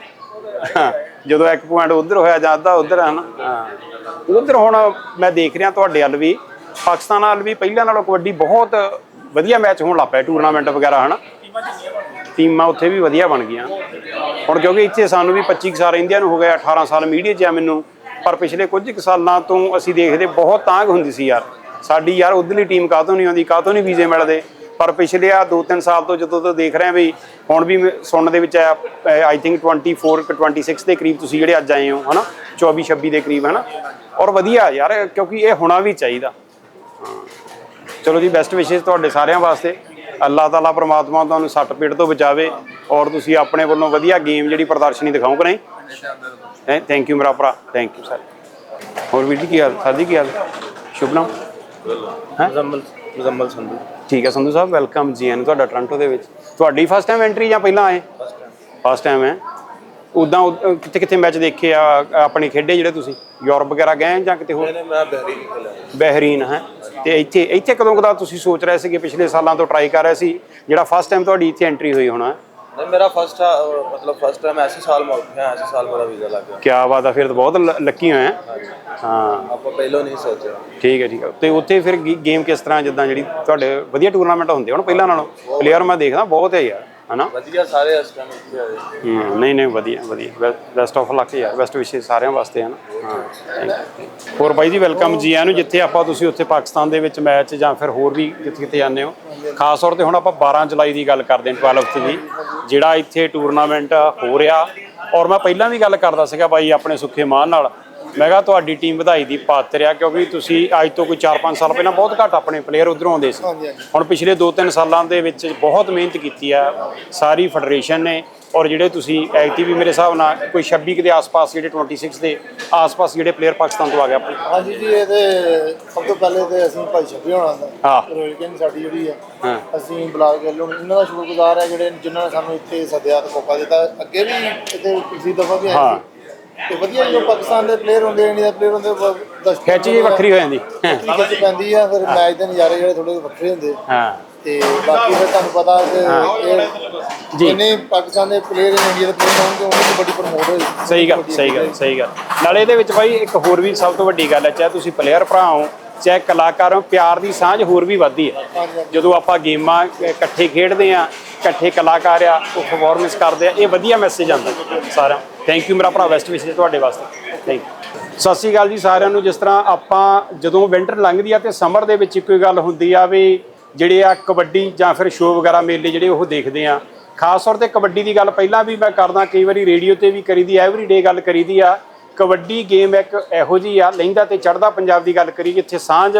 ਜਦੋਂ ਇੱਕ ਪੁਆਇੰਟ ਉਧਰ ਹੋਇਆ ਜਾਂ ਅੱਧਾ ਉਧਰ ਹੈ ਨਾ ਹਾਂ। ਉਧਰ ਹੁਣ ਮੈਂ ਦੇਖ ਰਿਹਾ ਤੁਹਾਡੇ ਵੱਲ ਵੀ। ਪਾਕਿਸਤਾਨ ਨਾਲ ਵੀ ਪਹਿਲਾਂ ਨਾਲੋਂ ਕਬੱਡੀ ਬਹੁਤ ਵਧੀਆ ਮੈਚ ਹੋਣ ਲੱਗ ਪਿਆ ਟੂਰਨਾਮੈਂਟ ਵਗੈਰਾ, ਹਨਾ? ਟੀਮਾਂ ਉੱਥੇ ਵੀ ਵਧੀਆ ਬਣ ਗਈਆਂ। ਹੁਣ ਕਿਉਂਕਿ ਇੱਥੇ ਸਾਨੂੰ ਵੀ 25 ਕੁ ਸਾਲ ਇੰਡੀਆ ਨੂੰ ਹੋ ਗਿਆ 18 ਸਾਲ ਮੀਡੀਆ 'ਚ ਆ ਮੈਨੂੰ, ਪਰ ਪਿਛਲੇ ਕੁਝ ਕੁ ਸਾਲਾਂ ਤੋਂ ਅਸੀਂ ਦੇਖਦੇ ਬਹੁਤ ਤਾਂਗ ਹੁੰਦੀ ਸੀ ਯਾਰ। ਸਾਡੀ ਯਾਰ ਉਧਰਲੀ ਟੀਮ ਕਾਹਤੋਂ ਨਹੀਂ ਆਉਂਦੀ, ਕਾਹਤੋਂ ਨਹੀਂ ਵੀਜ਼ੇ ਮਿਲਦੇ ਪਰ ਪਿਛਲੇ ਆ 2-3 ਸਾਲ ਤੋਂ ਜਦੋਂ ਤੋਂ ਦੇਖ ਰਹੇ ਆ ਵੀ ਹੁਣ ਵੀ ਮੈਂ ਸੁਣਨ ਦੇ ਵਿੱਚ ਆਇਆ ਆਈ ਥਿੰਕ 24 ਕਿ 26 ਦੇ ਕਰੀਬ ਤੁਸੀਂ ਜਿਹੜੇ ਅੱਜ ਆਏ ਹੋ, ਹਨਾ? 24 26 ਦੇ ਕਰੀਬ, ਹਨਾ? ਔਰ ਵਧੀਆ ਯਾਰ, ਕਿਉਂਕਿ ਇਹ ਹੋਣਾ ਵੀ ਚਾਹੀਦਾ। ਚਲੋ ਜੀ ਬੈਸਟ ਵਿਸ਼ੇਸ ਤੁਹਾਡੇ ਸਾਰਿਆਂ ਵਾਸਤੇ। ਅੱਲਾਹ ਤਾਲਾ ਪ੍ਰਮਾਤਮਾ ਤੁਹਾਨੂੰ ਸੱਟ ਪੀੜ ਤੋਂ ਬਚਾਵੇ ਔਰ ਤੁਸੀਂ ਆਪਣੇ ਵੱਲੋਂ ਵਧੀਆ ਗੇਮ ਜਿਹੜੀ ਪ੍ਰਦਰਸ਼ਨੀ ਦਿਖਾਓ ਕਿ ਨਹੀਂ? ਥੈਂਕ ਯੂ ਮੇਰਾ ਭਰਾ ਥੈਂਕ ਯੂ ਸਰ ਹੋਰ ਵੀਰ ਜੀ ਕੀ ਹਾਲ? ਸਰ ਜੀ ਕੀ ਹਾਲ? ਸ਼ੁਭ ਨਾਮ? ਹੈਂ? ਮੁਜ਼ੰਮਲ ਮੁਜ਼ੰਮਲ ਸੰਧੂ। ਠੀਕ ਹੈ ਸੰਧੂ ਸਾਹਿਬ ਵੈਲਕਮ ਜੀ ਐਨ ਤੁਹਾਡਾ ਟੋਰਾਂਟੋ ਦੇ ਵਿੱਚ। ਤੁਹਾਡੀ ਫਸਟ ਟਾਈਮ ਐਂਟਰੀ ਜਾਂ ਪਹਿਲਾਂ ਆਏ? ਫਸਟ ਟਾਈਮ ਹੈ। ਉਦਾਂ ਕਿੱਥੇ ਕਿੱਥੇ ਮੈਚ ਦੇਖੇ ਆ ਆਪਣੇ ਖੇਡੇ ਜਿਹੜੇ ਤੁਸੀਂ? ਯੂਰਪ ਵਗੈਰਾ ਗਏ ਜਾਂ ਕਿਤੇ ਹੋਰ? ਨਹੀਂ ਮੈਂ ਬਹਿਰੀਨ ਖੇਡਿਆ। ਬਹਿਰੀਨ ਹੈ? ਤੇ ਇੱਥੇ ਇੱਥੇ ਕਦੋਂ ਕਦਾ ਤੁਸੀਂ ਸੋਚ ਰਹੇ ਸੀ ਕਿ ਪਿਛਲੇ ਸਾਲਾਂ ਤੋਂ ਟਰਾਈ ਕਰ ਰਹੇ ਸੀ ਜਿਹੜਾ ਫਸਟ ਟਾਈਮ ਤੁਹਾਡੀ ਇੱਥੇ ਐਂਟਰੀ ਹੋਈ ਹੋਣਾ? ਨਹੀਂ ਮੇਰਾ ਫਸਟ ਮਤਲਬ ਫਸਟ ਟਾਈਮ ਐਸੇ ਸਾਲ ਮੈਂ ਉੱਠਿਆ ਐਸੇ ਸਾਲ ਮੇਰਾ ਵੀਜ਼ਾ ਲੱਗ ਗਿਆ। ਕੀ ਬਾਤ ਆ ਫਿਰ ਤਾਂ ਬਹੁਤ ਲੱਕੀ ਹੋਇਆ ਹਾਂ? ਆਪਾਂ ਪਹਿਲਾਂ ਨਹੀਂ ਸੋਚਿਆ। ਠੀਕ ਹੈ ਠੀਕ ਹੈ। ਤੇ ਉੱਥੇ ਫਿਰ ਗੇਮ ਕਿਸ ਤਰ੍ਹਾਂ ਜਿੱਦਾਂ ਜਿਹੜੀ ਤੁਹਾਡੇ ਵਧੀਆ ਟੂਰਨਾਮੈਂਟ ਹੁੰਦੇ ਹੁਣ ਪਹਿਲਾਂ ਨਾਲੋਂ? ਪਲੇਅਰ ਮੈਂ ਦੇਖਦਾ ਬਹੁਤ ਹੈ ਯਾਰ। ਹਨਾ? ਵਧੀਆ ਸਾਰੇ ਇਸ ਟਾਈਮ ਇੱਥੇ ਆਏ ਹਮ, ਨਹੀਂ ਨਹੀਂ ਵਧੀਆ ਵਧੀਆ। ਬੈਸਟ ਆਫ ਲੱਕ ਯਾਰ ਬੈਸਟ ਵਿਸ਼ੇਸ ਸਾਰਿਆਂ ਵਾਸਤੇ ਹਨ? ਹਾਂ. ਹੋਰ ਬਾਈ ਜੀ ਵੈਲਕਮ ਜੀ ਆਇਆਂ ਨੂੰ ਜਿੱਥੇ ਆਪਾਂ ਤੁਸੀਂ ਉੱਥੇ ਪਾਕਿਸਤਾਨ ਦੇ ਵਿੱਚ ਮੈਚ ਜਾਂ ਫਿਰ ਹੋਰ ਵੀ ਜਿੱਥੇ ਕਿਤੇ ਜਾਂਦੇ ਹੋ। ਖਾਸ ਤੌਰ ਤੇ ਹੁਣ ਆਪਾਂ 12 ਜੁਲਾਈ ਦੀ ਗੱਲ ਕਰਦੇ ਹਾਂ 12th ਦੀ। ਜਿਹੜਾ ਇੱਥੇ ਟੂਰਨਾਮੈਂਟ ਹੋ ਰਿਹਾ ਔਰ ਮੈਂ ਪਹਿਲਾਂ ਵੀ ਗੱਲ ਕਰਦਾ ਸੀਗਾ ਬਾਈ ਆਪਣੇ ਸੁੱਖੇ ਮਾਨ ਨਾਲ ਮੈਂ ਕਿਹਾ ਤੁਹਾਡੀ ਟੀਮ ਵਧਾਈ ਦੀ ਪਾਤਰ ਆ ਕਿਉਂਕਿ ਤੁਸੀਂ ਅੱਜ ਤੋਂ ਕੋਈ 4-5 ਸਾਲ ਪਹਿਲਾਂ ਬਹੁਤ ਘੱਟ ਆਪਣੇ ਪਲੇਅਰ ਉਧਰੋਂ ਆਉਂਦੇ ਸੀ। ਹੁਣ ਪਿਛਲੇ 2-3 ਸਾਲਾਂ ਦੇ ਵਿੱਚ ਬਹੁਤ ਮਿਹਨਤ ਕੀਤੀ ਆ ਸਾਰੀ ਫੈਡਰੇਸ਼ਨ ਨੇ ਔਰ ਜਿਹੜੇ ਤੁਸੀਂ ਐਕਟਿਵ ਵੀ ਮੇਰੇ ਹਿਸਾਬ ਨਾਲ ਕੋਈ 26 ਕੁ ਦੇ ਆਸ-ਪਾਸ ਜਿਹੜੇ 26 ਦੇ ਆਸ-ਪਾਸ ਜਿਹੜੇ ਪਲੇਅਰ ਪਾਕਿਸਤਾਨ ਤੋਂ ਆ ਗਏ ਆਪਣੇ। ਹਾਂਜੀ ਜੀ ਇਹ ਤੇ ਸਭ ਤੋਂ ਪਹਿਲੇ ਤੇ ਅਸੀਂ ਭਾਈ ਛੱਬੀ ਹੋਣਾ ਦਾ ਹਾਂ। ਰੋਇਲਕਨ ਸਾਡੀ ਜਿਹੜੀ ਹੈ। ਅਸੀਂ ਬਲਾਕ ਗੱਲੋਂ ਇਹਨਾਂ ਦਾ ਸ਼ੁਕਰਗੁਜ਼ਾਰ ਹੈ ਜਿਹੜੇ ਜਿਨ੍ਹਾਂ ਨੇ ਸਾਨੂੰ ਇੱਥੇ ਸੱਦਿਆ ਤੇ ਮੌਕਾ ਦਿੱਤਾ। ਅੱਗੇ ਵੀ ਇੱਥੇ ਪਿਛਲੀ ਦਫਾ ਵੀ। ਆਏ ਸੀ? ਤੇ ਵਧੀਆ ਜੋ ਪਾਕਿਸਤਾਨ ਦੇ ਪਲੇਅਰ ਹੁੰਦੇ ਇੰਡੀਆ ਦੇ ਪਲੇਅਰ ਹੁੰਦੇ ਖਿੱਚ ਜੀ ਵੱਖਰੀ ਹੋ ਜਾਂਦੀ। ਖਿੱਚ ਪੈਂਦੀ ਆ ਫਿਰ ਮੈਚ ਦੇ ਨਜ਼ਾਰੇ ਜਿਹੜੇ ਥੋੜੇ ਵੱਖਰੇ ਹੁੰਦੇ ਹਾਂ। ਤੇ ਬਾਕੀ ਫਿਰ ਤੁਹਾਨੂੰ ਪਤਾ ਕਿ ਜੀ। ਜਿੰਨੇ ਪਾਕਿਸਤਾਨ ਦੇ ਪਲੇਅਰ ਇੰਡੀਆ ਦੇ ਪਲੇਅਰ ਹੋਣਗੇ ਉਹਨਾਂ ਦੀ ਬੜੀ ਪ੍ਰਮੋਟ ਹੋਈ ਸਹੀ ਗੱਲ ਸਹੀ ਗੱਲ ਸਹੀ ਗੱਲ। ਨਾਲੇ ਇਹਦੇ ਵਿੱਚ ਬਾਈ ਇੱਕ ਹੋਰ ਵੀ ਸਭ ਤੋਂ ਵੱਡੀ ਗੱਲ ਹੈ ਚਾਹੇ ਤੁਸੀਂ ਪਲੇਅਰ ਭਰਾ ਹੋ ਚਾਹੇ ਕਲਾਕਾਰ ਹੋ ਪਿਆਰ ਦੀ ਸਾਂਝ ਹੋਰ ਵੀ ਵੱਧਦੀ ਹੈ। ਜਦੋਂ ਆਪਾਂ ਗੇਮਾਂ ਇਕੱਠੇ ਖੇਡਦੇ ਆ ਇਕੱਠੇ ਕਲਾਕਾਰ ਆ, ਉਹ ਪਰਫਾਰਮੈਂਸ ਕਰਦੇ ਆ, ਇਹ ਵਧੀਆ ਮੈਸੇਜ ਆਉਂਦਾ ਸਾਰਿਆਂ ਥੈਂਕ ਯੂ ਮੇਰਾ ਭਰਾ ਵੈਸਟ ਵਿਸ਼ੇ ਤੁਹਾਡੇ ਵਾਸਤੇ। ਥੈਂਕ ਯੂ ਸਤਿ ਸ਼੍ਰੀ ਅਕਾਲ ਜੀ ਸਾਰਿਆਂ ਨੂੰ। ਜਿਸ ਤਰ੍ਹਾਂ ਆਪਾਂ ਜਦੋਂ ਵਿੰਟਰ ਲੰਘਦੀ ਆ ਤੇ ਸਮਰ ਦੇ ਵਿੱਚ ਇੱਕੋ ਹੀ ਗੱਲ ਹੁੰਦੀ ਆ ਵੀ ਜਿਹੜੇ ਆ ਕਬੱਡੀ ਜਾਂ ਫਿਰ ਸ਼ੋਅ ਵਗੈਰਾ ਮੇਲੇ ਜਿਹੜੇ ਉਹ ਦੇਖਦੇ ਆ। ਖਾਸ ਤੌਰ ਤੇ ਕਬੱਡੀ ਦੀ ਗੱਲ ਪਹਿਲਾਂ ਵੀ ਮੈਂ ਕਰਦਾ, ਕਈ ਵਾਰੀ ਰੇਡੀਓ ਤੇ ਵੀ ਕਰੀਦੀ ਐਵਰੀਡੇ ਗੱਲ ਕਰੀਦੀ ਆ। ਕਬੱਡੀ ਗੇਮ ਇੱਕ ਇਹੋ ਜਿਹੀ ਆ ਲਹਿੰਦਾ ਤੇ ਚੜਦਾ ਪੰਜਾਬ ਦੀ ਗੱਲ ਕਰੀ ਜਿੱਥੇ ਸਾਂਝ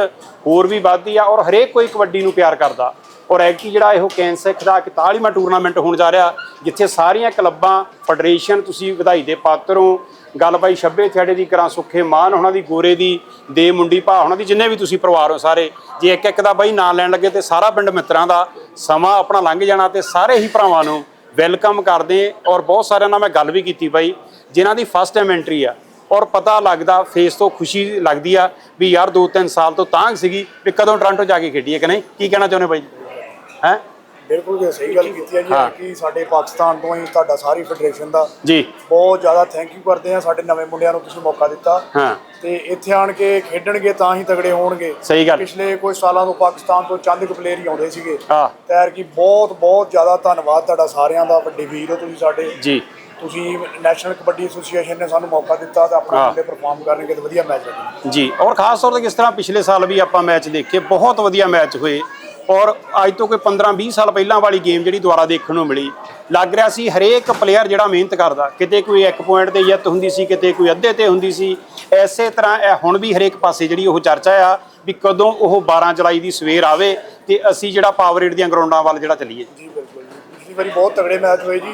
ਹੋਰ ਵੀ ਵੱਧਦੀ ਆ ਔਰ ਹਰੇਕ ਕੋਈ ਕਬੱਡੀ ਨੂੰ ਪਿਆਰ ਕਰਦਾ। ਔਰ ਐਕੀ ਜਿਹੜਾ ਇਹੋ ਕੈਨ ਸਿੱਖ ਦਾ 41ਵਾਂ ਟੂਰਨਾਮੈਂਟ ਹੋਣ ਜਾ ਰਿਹਾ, ਜਿੱਥੇ ਸਾਰੀਆਂ ਕਲੱਬਾਂ, ਫੈਡਰੇਸ਼ਨ ਤੁਸੀਂ ਵਧਾਈ ਦੇ ਪਾਤਰ ਹੋ, ਗੱਲ ਬਾਈ ਛੱਬੇ ਥਿਆੜੇ ਦੀ ਕਰਾਂ ਸੁੱਖੇ ਮਾਨ, ਉਹਨਾਂ ਦੀ ਗੋਰੇ ਦੀ, ਦੇ ਮੁੰਡੀ ਭਾ, ਉਹਨਾਂ ਦੀ ਜਿੰਨੇ ਵੀ ਤੁਸੀਂ ਪਰਿਵਾਰ ਹੋ ਸਾਰੇ, ਜੇ ਇੱਕ ਇੱਕ ਦਾ ਬਾਈ ਨਾਂ ਲੈਣ ਲੱਗੇ ਤੇ ਸਾਰਾ ਪਿੰਡ ਮਿੱਤਰਾਂ ਦਾ ਸਮਾਂ ਆਪਣਾ ਲੰਘ ਜਾਣਾ ਤੇ ਸਾਰੇ ਹੀ ਭਰਾਵਾਂ ਨੂੰ ਵੈਲਕਮ ਕਰਦੇ ਔਰ ਬਹੁਤ ਸਾਰਿਆਂ ਨਾਲ ਮੈਂ ਗੱਲ ਵੀ ਕੀਤੀ ਬਾਈ ਜਿਨ੍ਹਾਂ ਦੀ ਫਸਟ ਟਾਈਮ ਐਂਟਰੀ ਆ। ਔਰ ਪਤਾ ਲੱਗਦਾ ਫੇਸ ਤੋਂ ਖੁਸ਼ੀ ਲੱਗਦੀ ਆ ਵੀ ਯਾਰ 2-3 ਸਾਲ ਤੋਂ ਤਾਂਗ ਸੀਗੀ ਵੀ ਕਦੋਂ ਟੋਰਾਂਟੋ ਜਾ ਕੇ ਖੇਡੀਏ ਕਿ ਨਹੀਂ? ਕੀ ਕਹਿਣਾ ਚਾਹੁੰਦੇ ਬਾਈ ਹੈ? ਬਿਲਕੁਲ ਜੀ ਸਹੀ ਗੱਲ ਕੀਤੀ ਹੈ ਜੀ। ਕਿ ਸਾਡੇ ਪਾਕਿਸਤਾਨ ਤੋਂ ਹੀ ਤੁਹਾਡਾ ਸਾਰੀ ਫੈਡਰੇਸ਼ਨ ਦਾ ਜੀ। ਬਹੁਤ ਜ਼ਿਆਦਾ ਥੈਂਕ ਯੂ ਕਰਦੇ ਆ ਸਾਡੇ ਨਵੇਂ ਮੁੰਡਿਆਂ ਨੂੰ ਤੁਸੀਂ ਮੌਕਾ ਦਿੱਤਾ। ਹਾਂ। ਤੇ ਇੱਥੇ ਆਣ ਕੇ ਖੇਡਣਗੇ ਤਾਂ ਹੀ ਤਗੜੇ ਹੋਣਗੇ। ਸਹੀ ਗੱਲ। ਪਿਛਲੇ ਕੁਝ ਸਾਲਾਂ ਤੋਂ ਪਾਕਿਸਤਾਨ ਤੋਂ ਚੰਦ ਕੁ ਪਲੇਅਰ ਹੀ ਆਉਂਦੇ ਸੀਗੇ। ਹਾਂ। ਤੈਰ ਕੀ ਬਹੁਤ ਬਹੁਤ ਜ਼ਿਆਦਾ ਧੰਨਵਾਦ ਤੁਹਾਡਾ ਸਾਰਿਆਂ ਦਾ ਵੱਡੇ ਵੀਰ ਹੋ ਤੁਸੀਂ ਸਾਡੇ। ਜੀ। ਤੁਸੀਂ ਨੈਸ਼ਨਲ ਕਬੱਡੀ ਐਸੋਸੀਏਸ਼ਨ ਨੇ ਸਾਨੂੰ ਮੌਕਾ ਦਿੱਤਾ ਤੇ ਆਪਣਾ। ਮੁੰਡੇ ਪਰਫਾਰਮ ਕਰਨਗੇ ਤੇ ਵਧੀਆ ਮੈਚ ਲੱਗਣਗੇ। ਜੀ ਔਰ ਖਾਸ ਤੌਰ ਤੇ ਕਿਸ ਤਰ੍ਹਾਂ ਪਿਛਲੇ ਸਾਲ ਵੀ ਆਪਾਂ ਮੈਚ ਦੇਖੇ ਬਹੁਤ ਵਧੀਆ ਮੈਚ ਹੋਏ। ਔਰ ਅੱਜ ਤੋਂ ਕੋਈ 15-20 ਸਾਲ ਪਹਿਲਾਂ ਵਾਲੀ ਗੇਮ ਜਿਹੜੀ ਦੁਬਾਰਾ ਦੇਖਣ ਨੂੰ ਮਿਲੀ ਲੱਗ ਰਿਹਾ ਸੀ ਹਰੇਕ ਪਲੇਅਰ ਜਿਹੜਾ ਮਿਹਨਤ ਕਰਦਾ ਕਿਤੇ ਕੋਈ ਇੱਕ ਪੁਆਇੰਟ ਤੇ ਜਿੱਤ ਹੁੰਦੀ ਸੀ ਕਿਤੇ ਕੋਈ ਅੱਧੇ ਤੇ ਹੁੰਦੀ ਸੀ। ਐਸੇ ਤਰ੍ਹਾਂ ਇਹ ਹੁਣ ਵੀ ਹਰੇਕ ਪਾਸੇ ਜਿਹੜੀ ਉਹ ਚਰਚਾ ਆ ਵੀ ਕਦੋਂ ਉਹ 12 ਜੁਲਾਈ ਦੀ ਸਵੇਰ ਆਵੇ ਤੇ ਅਸੀਂ ਜਿਹੜਾ ਪਾਵਰ ਰੇਡ ਦੀਆਂ ਗਰਾਊਂਡਾਂ ਵੱਲ ਜਿਹੜਾ ਚੱਲੀਏ। ਜੀ ਬਿਲਕੁਲ। ਪਿਛਲੀ ਵਾਰੀ ਬਹੁਤ ਤਗੜੇ ਮੈਚ ਹੋਏ ਜੀ।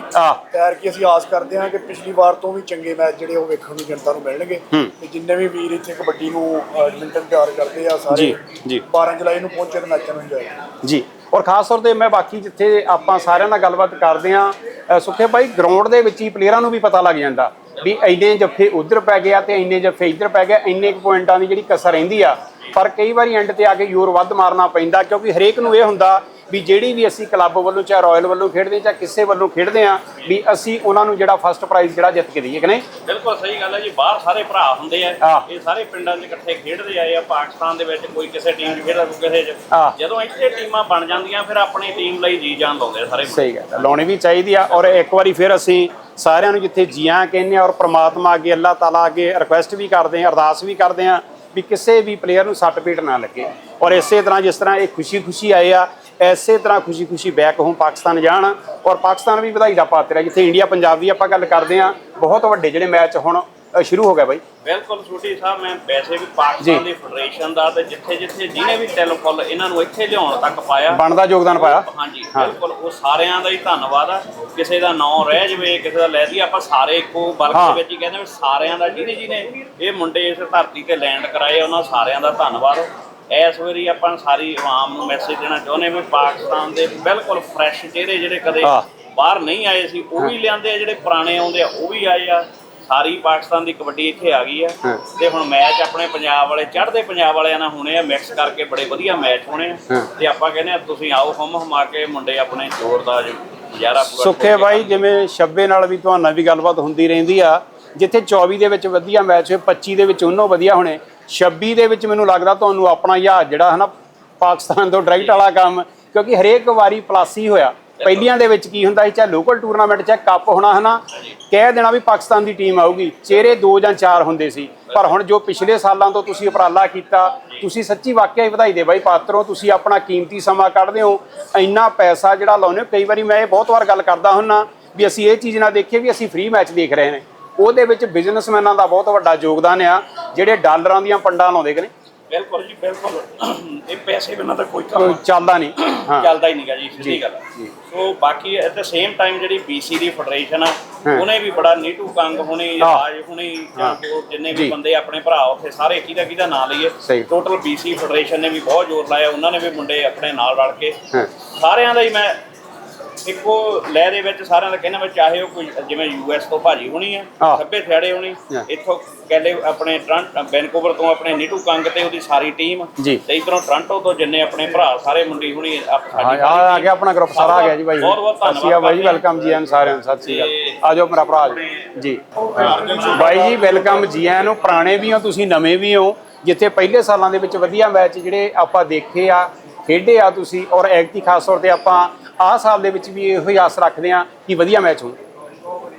ਪੈਰ ਕੀ ਅਸੀਂ ਆਸ ਕਰਦੇ ਹਾਂ ਕਿ ਪਿਛਲੀ ਵਾਰ ਤੋਂ ਵੀ ਚੰਗੇ ਮੈਚ ਜਿਹੜੇ ਉਹ ਵੇਖਣ ਨੂੰ ਜਨਤਾ ਨੂੰ ਮਿਲਣਗੇ। ਤੇ ਜਿੰਨੇ ਵੀ ਵੀਰ ਇੱਥੇ ਕਬੱਡੀ ਨੂੰ ਐਡਮਿੰਟਨ ਪਿਆਰ ਕਰਦੇ ਆ ਸਾਰੇ ਜੀ, ਜੀ। 12 ਜੁਲਾਈ ਨੂੰ ਪਹੁੰਚੇ ਤੇ ਮੈਚਾਂ ਨੂੰ ਇੰਜੋਏ ਜੀ। ਔਰ ਖਾਸ ਤੌਰ ਤੇ ਮੈਂ ਬਾਕੀ ਜਿੱਥੇ ਆਪਾਂ ਸਾਰਿਆਂ ਨਾਲ ਗੱਲਬਾਤ ਕਰਦੇ ਆ ਸੁਖੇ ਭਾਈ ਗਰਾਊਂਡ ਦੇ ਵਿੱਚ ਹੀ ਪਲੇਅਰਾਂ ਨੂੰ ਵੀ ਪਤਾ ਲੱਗ ਜਾਂਦਾ ਵੀ ਇੰਨੇ ਜੱਫੇ ਉਧਰ ਪੈ ਗਿਆ ਤੇ ਇੰਨੇ ਜੱਫੇ ਇੱਧਰ ਪੈ ਗਿਆ ਇੰਨੇ ਕੁ ਪੁਆਇੰਟਾਂ ਦੀ ਜਿਹੜੀ ਕਸਰ ਰਹਿੰਦੀ ਆ ਪਰ ਕਈ ਵਾਰੀ ਐਂਡ ਤੇ ਆ ਕੇ ਜ਼ੋਰ ਵੱਧ ਮਾਰਨਾ ਪੈਂਦਾ ਕਿਉਂਕਿ ਹਰੇਕ ਨੂੰ ਇਹ ਹੁੰਦਾ ਵੀ ਜਿਹੜੀ ਵੀ ਅਸੀਂ ਕਲੱਬ ਵੱਲੋਂ ਚਾਹੇ ਰਾਇਲ ਵੱਲੋਂ ਖੇਡਦੇ ਜਾਂ ਕਿਸੇ ਵੱਲੋਂ ਖੇਡਦੇ ਆ ਵੀ ਅਸੀਂ ਉਹਨਾਂ ਨੂੰ ਜਿਹੜਾ ਫਸਟ ਪ੍ਰਾਈਜ਼ ਜਿਹੜਾ ਜਿੱਤ ਕੇ ਦਈਏ ਕਿ ਨਹੀਂ? ਬਿਲਕੁਲ ਸਹੀ ਗੱਲ ਹੈ ਜੀ ਬਾਹਰ ਸਾਰੇ ਭਰਾ ਹੁੰਦੇ ਆ। ਇਹ ਸਾਰੇ ਪਿੰਡਾਂ 'ਚ ਇਕੱਠੇ ਖੇਡਦੇ ਆਏ ਆ ਪਾਕਿਸਤਾਨ ਦੇ ਵਿੱਚ ਕੋਈ ਕਿਸੇ ਟੀਮ 'ਚ ਖੇਡਦਾ ਕੋਈ ਕਿਸੇ 'ਚ। ਜਦੋਂ ਇੱਥੇ ਟੀਮਾਂ ਬਣ ਜਾਂਦੀਆਂ ਫਿਰ ਆਪਣੀ ਟੀਮ ਲਈ ਜੀ ਜਾਨ ਲਾਉਂਦੇ ਆ ਸਾਰੇ ਸਹੀ ਗੱਲ ਹੈ ਲਾਉਣੀ ਵੀ ਚਾਹੀਦੀ ਆ ਔਰ ਇੱਕ ਵਾਰੀ ਫਿਰ ਅਸੀਂ ਸਾਰਿਆਂ ਨੂੰ ਜਿੱਥੇ ਜੀਆਂ ਕਹਿੰਦੇ ਆ ਔਰ ਪ੍ਰਮਾਤਮਾ ਅੱਗੇ ਅੱਲਾਹ ਤਾਲਾ ਅੱਗੇ ਰਿਕੁਐਸਟ ਵੀ ਕਰਦੇ ਆ ਅਰਦਾਸ ਵੀ ਕਰਦੇ ਆ ਵੀ ਕਿਸੇ ਵੀ ਪਲੇਅਰ ਨੂੰ ਸੱਟ ਪੀਟ ਨਾ ਲੱਗੇ। ਔਰ ਇਸੇ ਤਰ੍ਹਾਂ ਜਿਸ ਤਰ੍ਹਾਂ ਇਹ ਖੁਸ਼ੀ-ਖੁਸ਼ੀ ਆਏ ਆ ਐਸੇ ਤਰ੍ਹਾਂ ਖੁਸ਼ੀ-ਖੁਸ਼ੀ ਬੈਕ ਹੋਮ ਪਾਕਿਸਤਾਨ ਜਾਣ ਔਰ ਪਾਕਿਸਤਾਨ ਵੀ ਵਧਾਈ ਦਾ ਪਾਤਰ ਹੈ ਜਿੱਥੇ ਇੰਡੀਆ ਪੰਜਾਬ ਦੀ ਆਪਾਂ ਗੱਲ ਕਰਦੇ ਆ ਬਹੁਤ ਵੱਡੇ ਜਿਹੜੇ ਮੈਚ ਹੁਣ ਸ਼ੁਰੂ ਹੋ ਗਏ ਬਾਈ। ਬਿਲਕੁਲ ਛੋਟੀ ਸਾਹਿਬ ਮੈਂ ਵੈਸੇ ਵੀ ਪਾਕਿਸਤਾਨ ਜੀ। ਦੀ ਫੈਡਰੇਸ਼ਨ ਦਾ ਤੇ ਜਿੱਥੇ ਜਿੱਥੇ ਜਿਹਨੇ ਵੀ ਟੈਲੀਫੁੱਲ ਇਹਨਾਂ ਨੂੰ ਇੱਥੇ ਲਿਆਉਣ ਤੱਕ ਪਾਇਆ। ਬਣਦਾ ਯੋਗਦਾਨ ਪਾਇਆ। ਹਾਂਜੀ। ਬਿਲਕੁਲ ਉਹ ਸਾਰਿਆਂ ਦਾ ਹੀ ਧੰਨਵਾਦ ਆ। ਕਿਸੇ ਦਾ ਨਾਂ ਰਹਿ ਜਵੇ ਕਿਸੇ ਦਾ ਲੈ ਦੀ ਆਪਾਂ ਸਾਰੇ ਇੱਕੋ ਬਲਕ ਵਿੱਚ ਹੀ ਕਹਿੰਦੇ ਸਾਰਿਆਂ ਦਾ ਜਿਹਨੇ ਜਿਹਨੇ ਇਹ ਮੁੰਡੇ ਇਸ ਧਰਤੀ ਤੇ ਲੈਂਡ ਕਰਾਏ ਉਹਨਾਂ ਸਾਰਿਆਂ ਦਾ ਧੰਨਵਾਦ। ਇਸ ਵਾਰੀ ਆਪਾਂ ਸਾਰੀ ਆਵਾਮ ਨੂੰ ਮੈਸੇਜ ਦੇਣਾ ਚਾਹੁੰਦੇ ਵੀ ਪਾਕਿਸਤਾਨ ਦੇ ਬਿਲਕੁਲ ਫਰੈਸ਼ ਚਿਹਰੇ ਜਿਹੜੇ ਕਦੇ। ਬਾਹਰ ਨਹੀਂ ਆਏ ਸੀ ਉਹ ਵੀ ਲਿਆਂਦੇ ਆ ਜਿਹੜੇ ਪੁਰਾਣੇ ਆਉਂਦੇ ਆ ਉਹ ਵੀ ਆਏ ਆ ਸਾਰੀ ਪਾਕਿਸਤਾਨ ਦੀ ਕਬੱਡੀ ਇੱਥੇ ਆ ਗਈ ਆ। ਤੇ ਹੁਣ ਮੈਚ ਆਪਣੇ ਪੰਜਾਬ ਵਾਲੇ ਚੜ੍ਹਦੇ ਪੰਜਾਬ ਵਾਲਿਆਂ ਨਾਲ ਹੋਣੇ ਆ ਮਿਕਸ ਕਰਕੇ ਬੜੇ ਵਧੀਆ ਮੈਚ ਹੋਣੇ ਆ। ਤੇ ਆਪਾਂ ਕਹਿੰਦੇ ਆ ਤੁਸੀਂ ਆਓ ਹਮ ਹਮਾ ਕੇ ਮੁੰਡੇ ਆਪਣੇ ਜ਼ੋਰਦਾਰ ਨਜ਼ਾਰਾ ਪੂਰਾ ਸੁੱਖੇ ਬਾਈ ਜਿਵੇਂ 26 ਨਾਲ ਵੀ ਤੁਹਾਨੂੰ ਵੀ ਗੱਲਬਾਤ ਹੁੰਦੀ ਰਹਿੰਦੀ ਆ ਜਿੱਥੇ 24 ਦੇ ਵਿੱਚ ਵਧੀਆ ਮੈਚ ਹੋਏ 25 ਦੇ ਵਿੱਚ ਉਹਨੋਂ ਵਧੀਆ ਹੋਣੇ 26 ਦੇ ਵਿੱਚ ਮੈਨੂੰ ਲੱਗਦਾ ਤੁਹਾਨੂੰ ਆਪਣਾ ਯਾਦ ਜਿਹੜਾ ਹਨਾ ਪਾਕਿਸਤਾਨ ਤੋਂ ਡਾਇਰੈਕਟ ਵਾਲਾ ਕੰਮ ਕਿਉਂਕਿ ਹਰੇਕ ਵਾਰੀ ਪਲੱਸ ਹੀ ਹੋਇਆ। ਪਹਿਲੀਆਂ ਦੇ ਵਿੱਚ ਕੀ ਹੁੰਦਾ ਸੀ ਚਾਹੇ ਲੋਕਲ ਟੂਰਨਾਮੈਂਟ ਚਾਹੇ ਕੱਪ ਹੋਣਾ ਹਨਾ ਕਹਿ ਦੇਣਾ ਵੀ ਪਾਕਿਸਤਾਨ ਦੀ ਟੀਮ ਆਊਗੀ। ਚਿਹਰੇ ਦੋ ਜਾਂ ਚਾਰ ਹੁੰਦੇ ਸੀ। ਪਰ ਹੁਣ ਜੋ ਪਿਛਲੇ ਸਾਲਾਂ ਤੋਂ ਤੁਸੀਂ ਉਪਰਾਲਾ ਕੀਤਾ ਤੁਸੀਂ ਸੱਚੀ ਵਾਕਿਆ ਹੀ ਵਧਾਈ ਦੇ ਬਾਈ ਪਾਤਰੋ ਤੁਸੀਂ ਆਪਣਾ ਕੀਮਤੀ ਸਮਾਂ ਕੱਢਦੇ ਹੋ। ਇੰਨਾ ਪੈਸਾ ਜਿਹੜਾ ਲਾਉਂਦੇ ਹੋ ਕਈ ਵਾਰੀ ਮੈਂ ਇਹ ਬਹੁਤ ਵਾਰ ਗੱਲ ਕਰਦਾ ਹੁੰਨਾ ਵੀ ਅਸੀਂ ਇਹ ਚੀਜ਼ ਨਾ ਦੇਖੀਏ ਵੀ ਅਸੀਂ ਫ੍ਰੀ ਮੈਚ ਦੇਖ ਰਹੇ ਨੇ। ਉਹਦੇ ਵਿੱਚ ਬਿਜ਼ਨਸਮੈਨਾਂ ਦਾ ਬਹੁਤ ਵੱਡਾ ਯੋਗਦਾਨ ਆ ਜਿਹੜੇ ਡਾਲਰਾਂ ਦੀਆਂ ਪੰਡਾਂ ਲਾਉਂਦੇ ਕਿ ਨੇ ਬਿਲਕੁਲ ਜੀ ਬਿਲਕੁਲ ਇਹ ਪੈਸੇ ਬਿਨਾਂ ਤਾਂ ਕੋਈ ਕੰਮ ਚੱਲਦਾ ਨਹੀਂ ਹਾਂ ਚੱਲਦਾ ਹੀ ਨਹੀਂਗਾ ਜੀ ਸਿੱਧੀ ਗੱਲ। ਸੋ ਬਾਕੀ ਐਟ ਦ ਸੇਮ ਟਾਈਮ ਜਿਹੜੀ BC ਦੀ ਫੈਡਰੇਸ਼ਨ ਆ ਹਾਂ। ਉਹਨੇ ਵੀ ਬੜਾ ਨੀਟੂ ਕੰਗ ਹੁਣੀ ਹਾਂ। ਰਾਜ ਹੁਣੀ ਜਾਂ ਹਾਂ। ਹੋਰ ਜਿੰਨੇ ਜੀ। ਵੀ ਬੰਦੇ ਆਪਣੇ ਭਰਾ ਉੱਥੇ ਸਾਰੇ ਕਿਹਦਾ ਕਿਹਦਾ ਨਾਂ ਲਈਏ ਸਹੀ। ਟੋਟਲ BC ਫੈਡਰੇਸ਼ਨ ਨੇ ਵੀ ਬਹੁਤ ਜ਼ੋਰ ਲਾਇਆ ਉਹਨਾਂ ਨੇ ਵੀ ਮੁੰਡੇ ਆਪਣੇ ਨਾਲ ਰਲ ਕੇ ਹਾਂ। ਸਾਰਿਆਂ ਦਾ ਹੀ ਮੈਂ ਇੱਕੋ ਲੈ ਦੇ ਵਿੱਚ ਸਾਰਿਆਂ ਦਾ ਕਹਿਣਾ ਮੈਂ ਚਾਹੇ ਉਹ ਕੋਈ ਜਿਵੇਂ ਯੂਐਸ ਤੋਂ ਭਾਜੀ ਹੋਣੀ ਹਾਂ। ਸੱਭੇ ਥਿਆੜੇ ਹੋਣੀ ਹਾਂ। ਇੱਥੋਂ ਕਹਿੰਦੇ ਆਪਣੇ ਟ੍ਰਾਂਟ ਵੈਨਕੂਵਰ ਤੋਂ ਆਪਣੇ ਨੀਟੂ ਕੰਗ ਤੇ ਉਹਦੀ ਸਾਰੀ ਟੀਮ ਜੀ। ਤੇ ਇਧਰੋਂ ਟ੍ਰਾਂਟੋ ਤੋਂ ਜਿੰਨੇ ਆਪਣੇ ਭਰਾ ਸਾਰੇ ਮੁੰਡੀ ਹੁਣੀ ਆਪ- ਹਾਂ ਸਾਡੀ ਆ ਆ ਗਿਆ ਆਪਣਾ ਗਰੁੱਪ ਸਾਰਾ ਆ ਗਿਆ ਜੀ ਬਾਈ ਬਹੁਤ ਬਹੁਤ ਸਤਿ ਸ਼੍ਰੀ ਅਕਾਲ ਬਾਈ ਜੀ ਵੈਲਕਮ ਜੀ ਆਨ ਸਾਰਿਆਂ ਨੂੰ ਸਤਿ ਸ਼੍ਰੀ ਅਕਾਲ ਆ ਜਾਓ ਮੇਰਾ ਭਰਾ ਜੀ ਜੀ ਬਾਈ ਜੀ ਵੈਲਕਮ ਜੀ ਆਇਆਂ ਨੂੰ ਪੁਰਾਣੇ ਵੀ ਹੋ ਤੁਸੀਂ ਨਵੇਂ ਵੀ ਹੋ ਜਿੱਥੇ ਪਹਿਲੇ ਸਾਲਾਂ ਦੇ ਵਿੱਚ ਵਧੀਆ ਮੈਚ ਜਿਹੜੇ ਆਪਾਂ ਦੇਖੇ ਆ ਖੇਡੇ ਆ ਤੁਸੀਂ ਔਰ ਐਕਟੀ ਖਾਸ ਤੌਰ ਤੇ ਆਪਾਂ ਆਹ ਸਾਲ ਦੇ ਵਿੱਚ ਵੀ ਇਹੋ ਹੀ ਆਸ ਰੱਖਦੇ ਆ ਕਿ ਵਧੀਆ ਮੈਚ ਹੋਣ।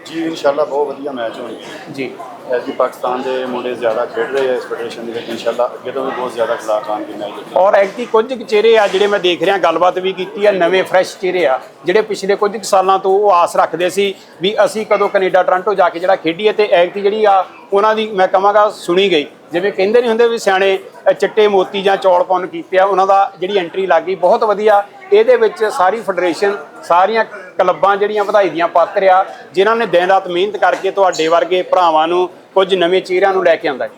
ਜੀ ਇਨਸ਼ਾਅੱਲਾ ਬਹੁਤ ਵਧੀਆ ਮੈਚ ਹੋਣਗੇ ਜੀ। ਐਸੀ ਪਾਕਿਸਤਾਨ ਦੇ ਮੁੰਡੇ ਜ਼ਿਆਦਾ ਖੇਡ ਰਹੇ ਆ ਇਸ ਫੈਡਰੇਸ਼ਨ ਦੇ ਵਿੱਚ ਇਨਸ਼ਾਅੱਲਾ ਅੱਗੇ ਤੋਂ ਵੀ ਬਹੁਤ ਜ਼ਿਆਦਾ ਖਿਲਾਫ ਆਉਣਗੇ ਮੈਚ ਔਰ ਐਕਟੀ ਕੁਝ ਕੁ ਚਿਹਰੇ ਆ ਜਿਹੜੇ ਮੈਂ ਦੇਖ ਰਿਹਾ ਗੱਲਬਾਤ ਵੀ ਕੀਤੀ ਆ ਨਵੇਂ ਫਰੈਸ਼ ਚਿਹਰੇ ਆ ਜਿਹੜੇ ਪਿਛਲੇ ਕੁਝ ਕੁ ਸਾਲਾਂ ਤੋਂ ਉਹ ਆਸ ਰੱਖਦੇ ਸੀ ਵੀ ਅਸੀਂ ਕਦੋਂ ਕੈਨੇਡਾ ਟੋਰਾਂਟੋ ਜਾ ਕੇ ਜਿਹੜਾ ਖੇਡੀਏ ਤੇ ਐਕਟੀ ਜਿਹੜੀ ਆ ਉਹਨਾਂ ਦੀ ਮੈਂ ਕਹਾਂਗਾ ਸੁਣੀ ਗਈ। ਜਿਵੇਂ ਕਹਿੰਦੇ ਨਹੀਂ ਹੁੰਦੇ ਵੀ ਸਿਆਣੇ ਚਿੱਟੇ ਮੋਤੀ ਜਾਂ ਚੌਲ ਪੁੰਨ ਕੀਤੇ ਆ ਉਹਨਾਂ ਦਾ ਜਿਹੜੀ ਐਂਟਰੀ ਲੱਗ ਗਈ ਬਹੁਤ ਵਧੀਆ। ਇਹਦੇ ਵਿੱਚ ਸਾਰੀ ਫੈਡਰੇਸ਼ਨ ਸਾਰੀਆਂ ਕਲੱਬਾਂ ਜਿਹੜੀਆਂ ਵਧਾਈ ਦੀਆਂ ਪਾਤਰ ਆ ਜਿਨ੍ਹਾਂ ਨੇ ਦਿਨ ਰਾਤ ਮਿਹਨਤ ਕਰਕੇ ਤੁਹਾਡੇ ਵਰਗੇ ਭਰਾਵਾਂ ਨੂੰ ਕੁਝ ਨਵੇਂ ਚਿਹਰਿਆਂ ਨੂੰ ਲੈ ਕੇ ਆਂਦਾ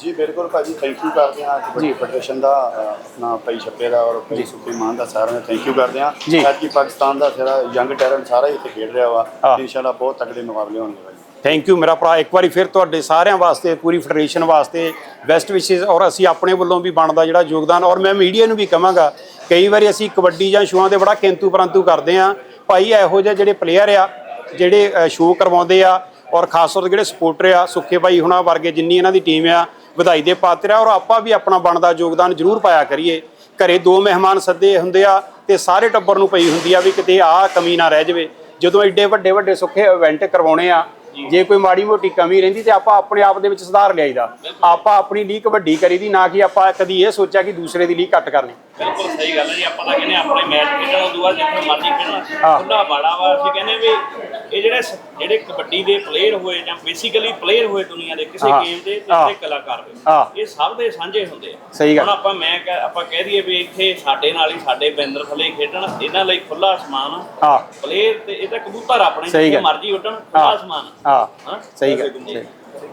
ਜੀ ਬਿਲਕੁਲ ਭਾਜੀ ਥੈਂਕ ਯੂ ਕਰਦੇ ਹਾਂ। ਕਬੱਡੀ ਫੈਡਰੇਸ਼ਨ ਦਾ ਆਪਣਾ ਭਾਈ ਛੱਪੇ ਦਾ ਔਰ ਭਾਈ ਸੁਖੀ ਮਾਨ ਦਾ ਸਾਰਿਆਂ ਦਾ ਥੈਂਕ ਯੂ ਕਰਦੇ ਹਾਂ। ਐਤਕੀ ਪਾਕਿਸਤਾਨ ਦਾ ਸਾਰਾ ਯੰਗ ਟੈਲੈਂਟ ਸਾਰਾ ਇੱਥੇ ਖੇਡ ਰਿਹਾ ਵਾ। ਇਨਸ਼ਾਅੱਲਾ ਬਹੁਤ ਤਕੜੇ ਮੁਕਾਬਲੇ ਹੋਣਗੇ ਭਾਜੀ। ਥੈਂਕ ਯੂ ਮੇਰਾ ਭਰਾ। ਇੱਕ ਵਾਰੀ ਫਿਰ ਤੁਹਾਡੇ ਸਾਰਿਆਂ ਵਾਸਤੇ, ਪੂਰੀ ਫੈਡਰੇਸ਼ਨ ਵਾਸਤੇ ਬੈਸਟ ਵਿਸ਼ੇਸ ਔਰ ਅਸੀਂ ਆਪਣੇ ਵੱਲੋਂ ਵੀ ਬਣਦਾ ਜਿਹੜਾ ਯੋਗਦਾਨ, ਔਰ ਮੈਂ ਮੀਡੀਆ ਨੂੰ ਵੀ ਕਹਾਂਗਾ, ਕਈ ਵਾਰੀ ਅਸੀਂ ਕਬੱਡੀ ਜਾਂ ਸ਼ੋਆਂ ਦੇ ਬੜਾ ਕਿੰਤੂ ਪਰੰਤੂ ਕਰਦੇ ਆ ਭਾਈ, ਇਹੋ ਜਿਹੇ ਜਿਹੜੇ ਪਲੇਅਰ ਆ, ਜਿਹੜੇ ਸ਼ੋਅ ਕਰਵਾਉਂਦੇ ਆ, ਔਰ ਖਾਸ ਤੌਰ ਤੇ ਜਿਹੜੇ ਸਪੋਰਟਰ ਆ, ਸੁੱਖੇ ਭਾਈ ਹੁਣਾਂ ਵਰਗੇ ਜਿੰਨੀ ਇਹਨਾਂ ਦੀ ਟੀਮ ਆ, ਵਧਾਈ ਦੇ ਪਾਤਰ ਆ, ਔਰ ਆਪਾਂ ਵੀ ਆਪਣਾ ਬਣਦਾ ਯੋਗਦਾਨ ਜ਼ਰੂਰ ਪਾਇਆ ਕਰੀਏ। ਘਰੇ ਦੋ ਮਹਿਮਾਨ ਸੱਦੇ ਹੁੰਦੇ ਆ, ਤੇ ਸਾਰੇ ਟੱਬਰ ਨੂੰ ਪਈ ਹੁੰਦੀ ਆ ਵੀ ਕਿਤੇ ਆਹ ਕਮੀ ਨਾ ਰਹਿ ਜਾਵੇ। ਜਦੋਂ ਐਡੇ ਵੱਡੇ ਵੱਡੇ ਸੁੱਖੇ ਇਵੈਂਟ ਕਰਵਾਉਣੇ ਆ ਜੇ ਕੋਈ ਮਾੜੀ ਮੋਟੀ ਕਮੀ ਰਹਿੰਦੀ ਤੇ ਆਪਾਂ ਆਪਣੇ ਆਪ ਦੇ ਵਿੱਚ ਸੁਧਾਰ ਲਿਆਈਦਾ ਆਪਾਂ ਆਪਣੀ ਲੀਕ ਵੱਡੀ ਕਰੀਦੀ ਨਾ ਕਿ ਆਪਾਂ ਕਦੀ ਇਹ ਸੋਚਿਆ ਕਿ ਦੂਸਰੇ ਦੀ ਲੀਕ ਘੱਟ ਕਰਨੀ ਬਿਲਕੁਲ ਸਹੀ ਗੱਲ ਹੈ ਜੀ ਆਪਾਂ ਤਾਂ ਕਹਿੰਦੇ ਹਾਂ ਆਪਣੇ ਮੈਚ ਖੇਡਣ ਉਦੋਂ ਬਾਅਦ ਜਿੱਥੇ ਮਰਜ਼ੀ ਖੇਡਣਾ ਹਾਂ। ਖੁੱਲਾ ਬਾੜਾ ਵਾ ਅਸੀਂ ਕਹਿੰਦੇ ਵੀ ਇਹ ਜਿਹੜੇ ਸ- ਜਿਹੜੇ ਕਬੱਡੀ ਦੇ ਪਲੇਅਰ ਹੋਏ ਜਾਂ ਬੇਸਿਕਲੀ ਪਲੇਅਰ ਹੋਏ ਦੁਨੀਆ ਦੇ ਕਿਸੇ ਹਾਂ। ਗੇਮ ਦੇ ਤੇ ਹਾਂ। ਜਿਹੜੇ ਕਲਾਕਾਰ ਹਾਂ। ਹੋਏ ਇਹ ਸਭ ਦੇ ਸਾਂਝੇ ਹੁੰਦੇ ਆ ਸਹੀ ਗੱਲ। ਹੁਣ ਆਪਾਂ ਮੈਂ ਆਪਾਂ ਕਹਿ ਦਈਏ ਵੀ ਇੱਥੇ ਸਾਡੇ ਨਾਲ ਹੀ ਸਾਡੇ ਬੈਨਰ ਥੱਲੇ ਖੇਡਣ ਇਹਨਾਂ ਲਈ ਖੁੱਲਾ ਅਸਮਾਨ ਆ ਪਲੇਅਰ ਤੇ ਇਹ ਤਾਂ ਕਬੂਤਰ ਆਪਣੇ ਜਿੱਥੇ। ਮਰਜ਼ੀ ਉੱਡਣ ਖੁੱਲਾ ਅਸਮਾਨ ਹਾਂ ਹਾਂ ਸਹੀ ਗੱਲ।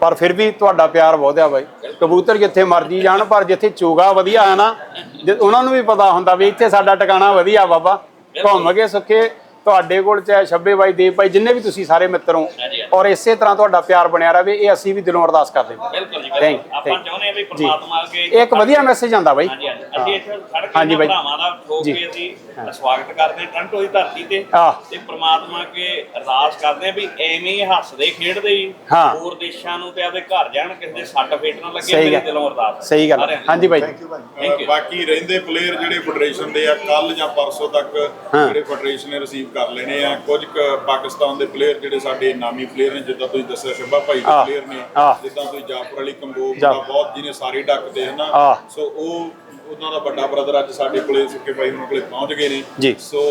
ਪਰ ਫਿਰ ਵੀ ਤੁਹਾਡਾ ਪਿਆਰ ਬਹੁਤ ਆ ਬਾਈ। ਕਬੂਤਰ ਜਿੱਥੇ ਮਰਜ਼ੀ ਜਾਣ ਪਰ ਜਿੱਥੇ ਚੋਗਾ ਵਧੀਆ ਆ ਨਾ ਉਹਨਾਂ ਨੂੰ ਵੀ ਪਤਾ ਹੁੰਦਾ ਵੀ ਇੱਥੇ ਸਾਡਾ ਟਿਕਾਣਾ ਵਧੀਆ ਬਾਬਾ। ਘੁੰਮ ਕੇ ਸੁੱਖੇ ਤੁਹਾਡੇ ਕੋਲ ਚਾਹੇ ਛੱਬੇ ਬਾਈ ਦੇਵ ਭਾਈ ਜਿੰਨੇ ਵੀ ਤੁਸੀਂ ਸਾਰੇ ਮਿੱਤਰ ਹੋ। ਔਰ ਇਸੇ ਤਰ੍ਹਾਂ ਤੁਹਾਡਾ ਪਿਆਰ ਬਣਿਆ ਰਹੇ ਇਹ ਅਸੀਂ ਵੀ ਦਿਲੋਂ ਅਰਦਾਸ ਕਰਦੇ ਹਾਂ ਬਿਲਕੁਲ ਜੀ ਆਪਾਂ. ਚਾਹੁੰਦੇ ਆ ਵੀ। ਪ੍ਰਮਾਤਮਾ ਅੱਗੇ ਇੱਕ ਵਧੀਆ ਮੈਸੇਜ ਆਂਦਾ ਬਾਈ ਹਾਂਜੀ ਹਾਂਜੀ ਅਸੀਂ ਇੱਥੇ ਬਾਈ। ਭਰਾਵਾਂ ਦਾ ਠੋਕ। ਕੇ ਅਸੀਂ ਸਵਾਗਤ ਕਰਦੇ ਹਾਂ ਟਰੰਟੋ ਦੀ ਧਰਤੀ ਤੇ। ਤੇ ਪ੍ਰਮਾਤਮਾ ਅੱਗੇ ਅਰਦਾਸ ਕਰਦੇ ਆ ਵੀ ਐਵੇਂ ਹੀ ਹੱਸਦੇ ਖੇਡਦੇ ਹੀ। ਹੋਰ ਦੇਸ਼ਾਂ ਨੂੰ ਤੇ ਆਪਦੇ ਘਰ ਜਾਣ ਕਿਸੇ ਦੇ ਸੱਟ ਫੇਟ ਨਾ ਲੱਗੇ ਸਹੀ ਮੇਰੇ ਗੱਲ। ਦਿਲੋਂ ਅਰਦਾਸ ਹੈ। ਸਹੀ ਗੱਲ ਸਾਰਿਆਂ ਦੀ। ਹਾਂਜੀ ਬਾਈ Thank you. ਬਾਕੀ ਰਹਿੰਦੇ ਪਲੇਅਰ ਜਿਹੜੇ ਫੈਡਰੇਸ਼ਨ ਦੇ ਆ ਕੱਲ ਜਾਂ ਪਰਸੋਂ ਤੱਕ ਹਾਂ। ਜਿਹੜੇ ਫੈਡਰੇਸ਼ਨ ਨੇ ਰਿਸੀਵ ਕਰ ਲੈਣੇ ਆ ਕੁਝ ਕੁ ਪਾਕਿਸਤਾਨ ਦੇ ਪਲੇਅਰ ਜਿਹੜੇ ਸਾਡੇ ਨਾਮੀ ਪਲੇਅਰ ਨੇ ਜਿੱਦਾਂ ਤੁਸੀਂ ਦੱਸਿਆ ਸ਼ੱਬਾ ਭਾਈ ਦੇ ਪਲੇਅਰ ਨੇ। ਜਿੱਦਾਂ ਤੁਸੀਂ ਜਾਫਰ ਅਲੀ ਕੰਬੋਜ ਜਾ- ਦਾ ਬਹੁਤ ਜਿਹਨੇ ਸਾਰੇ ਡੱਕਦੇ ਹਨਾ। ਸੋ ਉਹ ਉਹਨਾਂ ਦਾ ਵੱਡਾ ਬ੍ਰਦਰ ਅੱਜ ਸਾਡੇ ਕੋਲੇ ਸੁੱਕੇ ਭਾਈ ਉਹਨਾਂ ਕੋਲੇ ਪਹੁੰਚ ਗਏ ਨੇ। ਜੀ। ਸੋ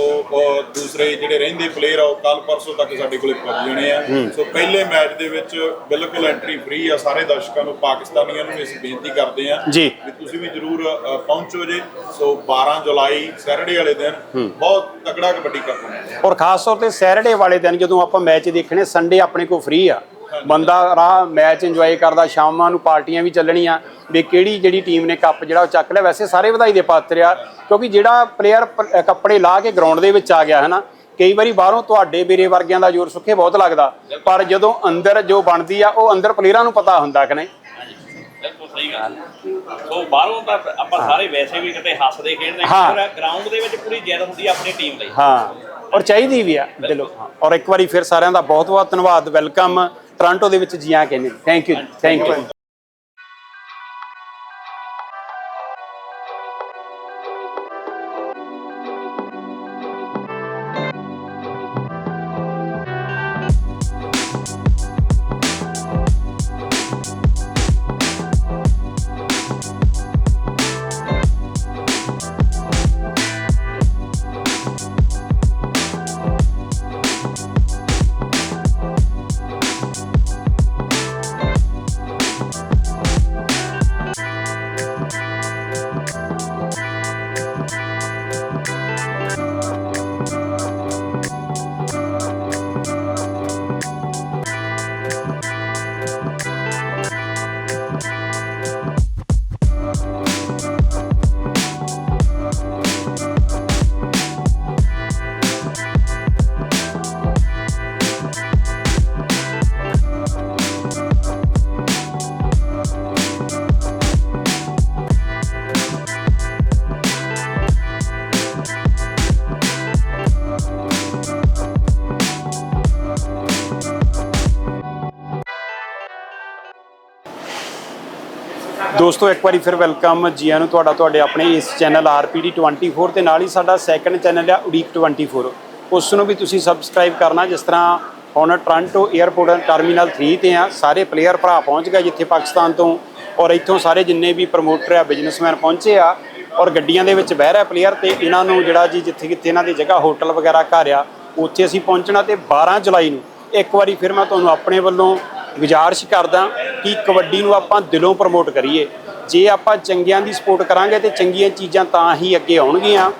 ਦੂਸਰੇ ਜਿਹੜੇ ਰਹਿੰਦੇ ਪਲੇਅਰ ਆ ਉਹ ਕੱਲ ਪਰਸੋਂ ਤੱਕ ਸਾਡੇ ਕੋਲੇ ਪਹੁੰਚ ਜਾਣੇ ਆ। ਸੋ ਪਹਿਲੇ ਮੈਚ ਦੇ ਵਿੱਚ ਬਿਲਕੁਲ ਐਂਟਰੀ ਫ੍ਰੀ ਆ ਸਾਰੇ ਦਰਸ਼ਕਾਂ ਨੂੰ ਪਾਕਿਸਤਾਨੀਆਂ ਨੂੰ ਅਸੀਂ ਬੇਨਤੀ ਕਰਦੇ ਆ ਜੀ। ਵੀ ਤੁਸੀਂ ਵੀ ਜਰੂਰ ਪਹੁੰਚੋ ਜੇ। ਸੋ 12 ਜੁਲਾਈ ਸੈਟਰਡੇ ਵਾਲੇ ਦਿਨ ਬਹੁਤ ਤਕੜਾ ਕਬੱਡੀ ਕਰਨਾ ਔਰ ਖਾਸ ਤੌਰ ਤੇ ਸੈਟਰਡੇ ਵਾਲੇ ਦਿਨ ਜਦੋਂ ਆਪਾਂ ਮੈਚ ਦੇਖਣੇ ਸੰਡੇ ਆਪਣੇ ਕੋਲ ਫ੍ਰੀ ਆ। ਬੰਦਾ ਰਾਹ ਮੈਚ ਇੰਜੋਏ ਕਰਦਾ ਸ਼ਾਮਾਂ ਨੂੰ ਪਾਰਟੀਆਂ ਵੀ ਚੱਲਣੀਆਂ ਵੀ ਕਿਹੜੀ ਜਿਹੜੀ ਟੀਮ ਨੇ ਕੱਪ ਜਿਹੜਾ ਉਹ ਚੱਕ ਲਿਆ। ਵੈਸੇ ਸਾਰੇ ਵਧਾਈ ਦੇ ਪਾਤਰ ਆ ਕਿਉਂਕਿ ਜਿਹੜਾ ਪਲੇਅਰ ਕੱਪੜੇ ਲਾ ਕੇ ਗਰਾਊਂਡ ਦੇ ਵਿੱਚ ਆ ਗਿਆ ਹੈ ਨਾ ਕਈ ਵਾਰੀ ਬਾਹਰੋਂ ਤੁਹਾਡੇ ਮੇਰੇ ਵਰਗਿਆਂ ਦਾ ਜ਼ੋਰ ਸੁੱਖੇ ਬਹੁਤ ਲੱਗਦਾ ਪਰ ਜਦੋਂ ਅੰਦਰ ਜੋ ਬਣਦੀ ਆ ਉਹ ਅੰਦਰ ਪਲੇਅਰਾਂ ਨੂੰ ਪਤਾ ਹੁੰਦਾ ਕਿ ਨਹੀਂ। ਬਿਲਕੁਲ ਸਹੀ ਗੱਲ ਸੋ ਬਾਹਰੋਂ ਤਾਂ ਆਪਾਂ ਸਾਰੇ ਵੈਸੇ ਵੀ ਕਿਤੇ ਹੱਸਦੇ ਖੇਡਦੇ ਪਰ ਗਰਾਊਂਡ ਦੇ ਵਿੱਚ ਪੂਰੀ ਜਿੱਦ ਹੁੰਦੀ ਆ ਆਪਣੀ ਟੀਮ ਲਈ। ਹਾਂ ਔਰ ਚਾਹੀਦੀ ਵੀ ਆ ਦਿਲੋਂ। ਹਾਂ। ਔਰ ਇੱਕ ਵਾਰੀ ਫਿਰ ਸਾਰਿਆਂ ਦਾ ਬਹੁਤ ਬਹੁਤ ਧੰਨਵਾਦ ਵੈਲਕਮ ਟੋਰਾਂਟੋ ਦੇ ਵਿੱਚ ਜੀ ਆਇਆਂ ਕਹਿੰਦੇ ਥੈਂਕ ਯੂ ਥੈਂਕ ਯੂ ਦੋਸਤੋ, ਇੱਕ ਵਾਰੀ ਫਿਰ ਵੈਲਕਮ ਜੀ ਆਇਆਂ ਨੂੰ ਤੁਹਾਡਾ, ਤੁਹਾਡੇ ਆਪਣੇ ਇਸ ਚੈਨਲ ਆਰਪੀਡੀ 24 ਤੇ ਨਾਲ ਹੀ ਸਾਡਾ ਸੈਕੰਡ ਚੈਨਲ ਆ ਉਡੀਕ 24 ਉਸ ਨੂੰ ਵੀ ਤੁਸੀਂ ਸਬਸਕ੍ਰਾਈਬ ਕਰਨਾ, ਜਿਸ ਤਰ੍ਹਾਂ ਹੁਣ ਟੋਰਾਂਟੋ 에ਅਰਪੋਰਟ ਟਰਮੀਨਲ 3 ਤੇ ਆ, ਸਾਰੇ ਪਲੇਅਰ ਭਰਾ ਪਹੁੰਚ ਗਏ ਜਿੱਥੇ ਪਾਕਿਸਤਾਨ ਤੋਂ, ਔਰ ਇੱਥੋਂ ਸਾਰੇ ਜਿੰਨੇ ਵੀ ਪ੍ਰਮੋਟਰ ਆ ਬਿਜ਼ਨਸਮੈਨ ਪਹੁੰਚੇ ਆ, ਔਰ ਗੱਡੀਆਂ ਦੇ ਵਿੱਚ ਬਹਿ ਰਿਹਾ ਪਲੇਅਰ ਤੇ ਇਹਨਾਂ ਨੂੰ ਜਿਹੜਾ ਜੀ ਜਿੱਥੇ ਕਿੱਥੇ ਇਹਨਾਂ ਦੀ ਜਗ੍ਹਾ ਹੋਟਲ ਵਗੈਰਾ ਘਰ ਆ, ਉੱਥੇ ਅਸੀਂ ਪਹੁੰਚਣਾ ਤੇ 12 ਜੁਲਾਈ ਨੂੰ। ਇੱਕ ਵਾਰੀ ਫਿਰ ਮੈਂ ਤੁਹਾਨੂੰ ਆਪਣੇ ਵੱਲੋਂ ਗੁਜ਼ਾਰਿਸ਼ ਕਰਦਾ ਕਿ ਕਬੱਡੀ ਨੂੰ ਆਪਾਂ ਦਿਲੋਂ ਪ੍ਰਮੋਟ ਕਰੀਏ। ਜੇ ਆਪਾਂ ਚੰਗਿਆਂ ਦੀ ਸਪੋਰਟ ਕਰਾਂਗੇ ਤੇ ਚੰਗੀਆਂ ਚੀਜ਼ਾਂ ਤਾਂ ਹੀ ਅੱਗੇ ਆਉਣਗੀਆਂ।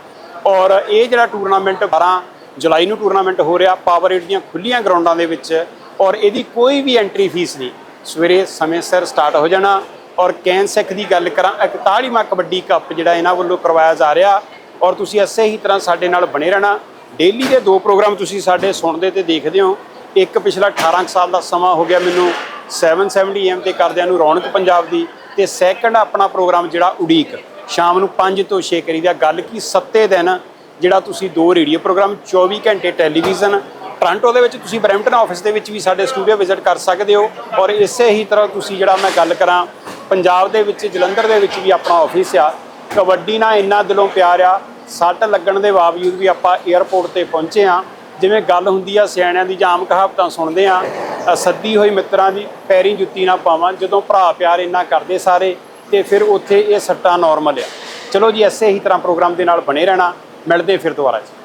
ਔਰ ਇਹ ਜਿਹੜਾ ਟੂਰਨਾਮੈਂਟ 12 ਜੁਲਾਈ ਨੂੰ ਟੂਰਨਾਮੈਂਟ ਹੋ ਰਿਹਾ ਪਾਵਰ ਏਟ ਦੀਆਂ ਖੁੱਲੀਆਂ ਗਰਾਊਂਡਾਂ ਦੇ ਵਿੱਚ ਔਰ ਇਹਦੀ ਕੋਈ ਵੀ ਐਂਟਰੀ ਫੀਸ ਨਹੀਂ। ਸਵੇਰੇ ਸਮੇਂ ਸਿਰ ਸਟਾਰਟ ਹੋ ਜਾਣਾ ਔਰ ਕੈਨ ਸਿੱਖ ਦੀ ਗੱਲ ਕਰਾਂ 41ਵਾਂ ਕਬੱਡੀ ਕੱਪ ਜਿਹੜਾ ਇਹਨਾਂ ਵੱਲੋਂ ਕਰਵਾਇਆ ਜਾ ਰਿਹਾ ਔਰ ਤੁਸੀਂ ਇਸੇ ਹੀ ਤਰ੍ਹਾਂ ਸਾਡੇ ਨਾਲ ਬਣੇ ਰਹਿਣਾ। ਡੇਲੀ ਦੇ ਦੋ ਪ੍ਰੋਗਰਾਮ ਤੁਸੀਂ ਸਾਡੇ ਸੁਣਦੇ ਤੇ ਦੇਖਦੇ ਹੋ। ਇੱਕ ਪਿਛਲਾ 18 ਕੁ ਸਾਲ ਦਾ ਸਮਾਂ ਹੋ ਗਿਆ ਮੈਨੂੰ 770 AM ਤੇ ਕਰਦਿਆਂ ਨੂੰ ਰੌਣਕ ਪੰਜਾਬ ਦੀ ਤੇ ਸੈਕੰਡ ਆਪਣਾ ਪ੍ਰੋਗਰਾਮ ਜਿਹੜਾ ਉਡੀਕ, ਸ਼ਾਮ ਨੂੰ 5 ਤੋਂ 6 ਕਰੀਦਾ ਗੱਲ ਕੀ ਸੱਤੇ ਦਿਨ, ਜਿਹੜਾ ਤੁਸੀਂ ਦੋ ਰੇਡੀਓ ਪ੍ਰੋਗਰਾਮ 24 ਘੰਟੇ ਟੈਲੀਵਿਜ਼ਨ ਟੋਰਾਂਟੋ ਦੇ ਵਿੱਚ ਤੁਸੀਂ ਬਰੈਂਪਟਨ ਆਫਿਸ ਦੇ ਵਿੱਚ ਵੀ ਸਾਡੇ ਸਟੂਡੀਓ ਵਿਜ਼ਿਟ ਕਰ ਸਕਦੇ ਹੋ ਔਰ ਇਸੇ ਹੀ ਤਰ੍ਹਾਂ ਤੁਸੀਂ ਜਿਹੜਾ ਮੈਂ ਗੱਲ ਕਰਾਂ, ਪੰਜਾਬ ਦੇ ਵਿੱਚ, ਜਲੰਧਰ ਦੇ ਵਿੱਚ ਵੀ ਆਪਣਾ ਆਫਿਸ ਆ, ਕਬੱਡੀ ਨਾਲ ਇੰਨਾ ਦਿਲੋਂ ਪਿਆਰ ਆ, ਸੱਟ ਲੱਗਣ ਦੇ ਬਾਵਜੂਦ ਵੀ ਆਪਾਂ 에ਅਰਪੋਰਟ ਤੇ ਪਹੁੰਚੇ ਆ ਜਿਵੇਂ ਗੱਲ ਹੁੰਦੀ ਆ ਸਿਆਣਿਆਂ ਦੀ ਜਾਂ ਆਮ ਕਹਾਵਤਾਂ ਸੁਣਦੇ ਆ ਸੱਦੀ ਹੋਈ ਮਿੱਤਰਾਂ ਦੀ ਪੈਰੀ ਜੁੱਤੀ ਨਾ ਪਾਵਾਂ, ਜਦੋਂ ਭਰਾ ਪਿਆਰ ਇੰਨਾ ਕਰਦੇ ਸਾਰੇ, ਤੇ ਫਿਰ ਉੱਥੇ ਇਹ ਸੱਟਾਂ ਨਾਰਮਲ ਆ। ਚਲੋ ਜੀ, ਐਸੇ ਹੀ ਤਰ੍ਹਾਂ ਪ੍ਰੋਗਰਾਮ ਦੇ ਨਾਲ ਬਣੇ ਰਹਿਣਾ। ਮਿਲਦੇ ਫਿਰ ਦੁਬਾਰਾ ਜੀ।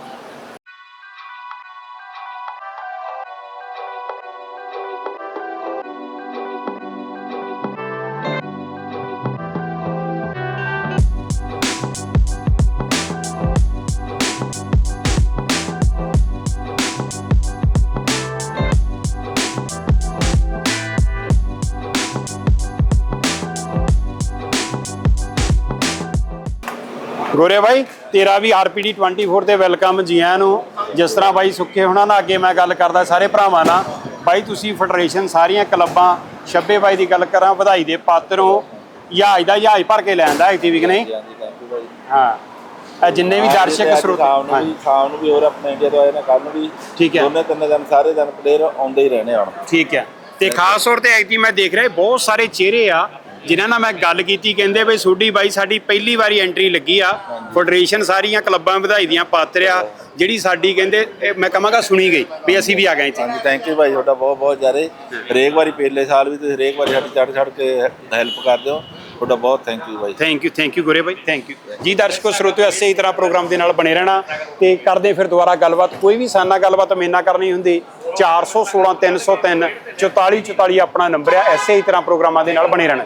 ਗੋਰੇ ਬਾਈ ਤੇਰਾ ਵੀ ਆਰਪੀਡੀ 24 ਤੇ ਵੈਲਕਮ ਜੀ ਆਇਆਂ ਨੂੰ। ਜਿਸ ਤਰ੍ਹਾਂ ਬਾਈ ਸੁੱਖੇ ਹੋਣਾ ਨਾਲ ਅੱਗੇ ਮੈਂ ਗੱਲ ਕਰਦਾ ਸਾਰੇ ਭਰਾਵਾਂ ਨਾਲ। ਬਾਈ ਤੁਸੀਂ ਫੈਡਰੇਸ਼ਨ ਸਾਰੀਆਂ ਕਲੱਬਾਂ ਛੱਬੇ ਬਾਈ ਦੀ ਗੱਲ ਕਰਾਂ ਵਧਾਈ ਦੇ ਪਾਤਰ। ਜਹਾਜ਼ ਦਾ ਜਹਾਜ਼ ਭਰ ਕੇ ਲੈਂਦਾ ਐਕਟਿਵ ਕਿ ਨਹੀਂ? ਹਾਂ। ਇਹ ਜਿੰਨੇ ਵੀ ਦਰਸ਼ਕ ਸਰੋਤ ਨੂੰ ਵੀ ਖਾਮ ਨੂੰ ਵੀ ਹੋਰ ਆਪਣੇ ਇੰਡੀਆ ਤੋਂ ਆਏ ਨੇ ਕੱਲ ਨੂੰ ਵੀ ਠੀਕ ਹੈ। ਦੋਨੇ ਤਿੰਨ ਦਿਨ ਸਾਰੇ ਦਿਨ ਪਲੇਅਰ ਆਉਂਦੇ ਹੀ ਰਹਿਣੇ ਹੁਣ। ਠੀਕ ਹੈ। ਤੇ ਖਾਸ ਤੌਰ ਤੇ ਐਕਟੀ ਮੈਂ ਦੇਖ ਰਿਹਾ ਬਹੁਤ ਸਾਰੇ ਚਿਹਰੇ ਆ। ਜਿਨ੍ਹਾਂ ਨਾਲ ਮੈਂ ਗੱਲ ਕੀਤੀ ਕਹਿੰਦੇ ਬਈ ਸੋਢੀ ਬਾਈ ਸਾਡੀ ਪਹਿਲੀ ਵਾਰੀ ਐਂਟਰੀ ਲੱਗੀ ਆ। ਫੈਡਰੇਸ਼ਨ ਸਾਰੀਆਂ ਕਲੱਬਾਂ ਵਧਾਈ ਦੀਆਂ ਪਾਤਰ ਆ ਜਿਹੜੀ ਸਾਡੀ ਕਹਿੰਦੇ ਇਹ ਮੈਂ ਕਹਾਂਗਾ ਸੁਣੀ ਗਈ ਵੀ ਅਸੀਂ ਵੀ ਆ ਗਏ ਇੱਥੇ। ਹਾਂਜੀ ਥੈਂਕ ਯੂ ਭਾਈ ਤੁਹਾਡਾ ਬਹੁਤ ਬਹੁਤ ਜ਼ਿਆਦਾ। ਹਰੇਕ ਵਾਰੀ ਪਿਛਲੇ ਸਾਲ ਵੀ ਤੁਸੀਂ ਹਰੇਕ ਵਾਰੀ ਸਾਡੀ ਚੜ੍ਹ ਚੜ੍ਹ ਕੇ ਹੈਲਪ ਕਰਦੇ ਹੋ। ਤੁਹਾਡਾ ਬਹੁਤ ਥੈਂਕ ਯੂ ਭਾਈ। ਥੈਂਕ ਯੂ ਥੈਂਕ ਯੂ ਗੁਰੇ ਬਾਈ ਥੈਂਕ ਯੂ ਜੀ ਦਰਸ਼ਕੋ ਸਰੋਤਿਓ ਇਸੇ ਹੀ ਤਰ੍ਹਾਂ ਪ੍ਰੋਗਰਾਮ ਦੇ ਨਾਲ ਬਣੇ ਰਹਿਣਾ ਤੇ ਕਰਦੇ ਫਿਰ ਦੁਬਾਰਾ ਗੱਲਬਾਤ। ਕੋਈ ਵੀ ਸਾਨਾ ਗੱਲਬਾਤ ਮੇਰੇ ਨਾਲ ਕਰਨੀ ਹੁੰਦੀ 416 303 44 44 ਆਪਣਾ ਨੰਬਰ ਆ, ਐਸੇ ਹੀ ਤਰ੍ਹਾਂ ਪ੍ਰੋਗਰਾਮਾਂ ਦੇ ਨਾਲ ਬਣੇ ਰਹਿਣਾ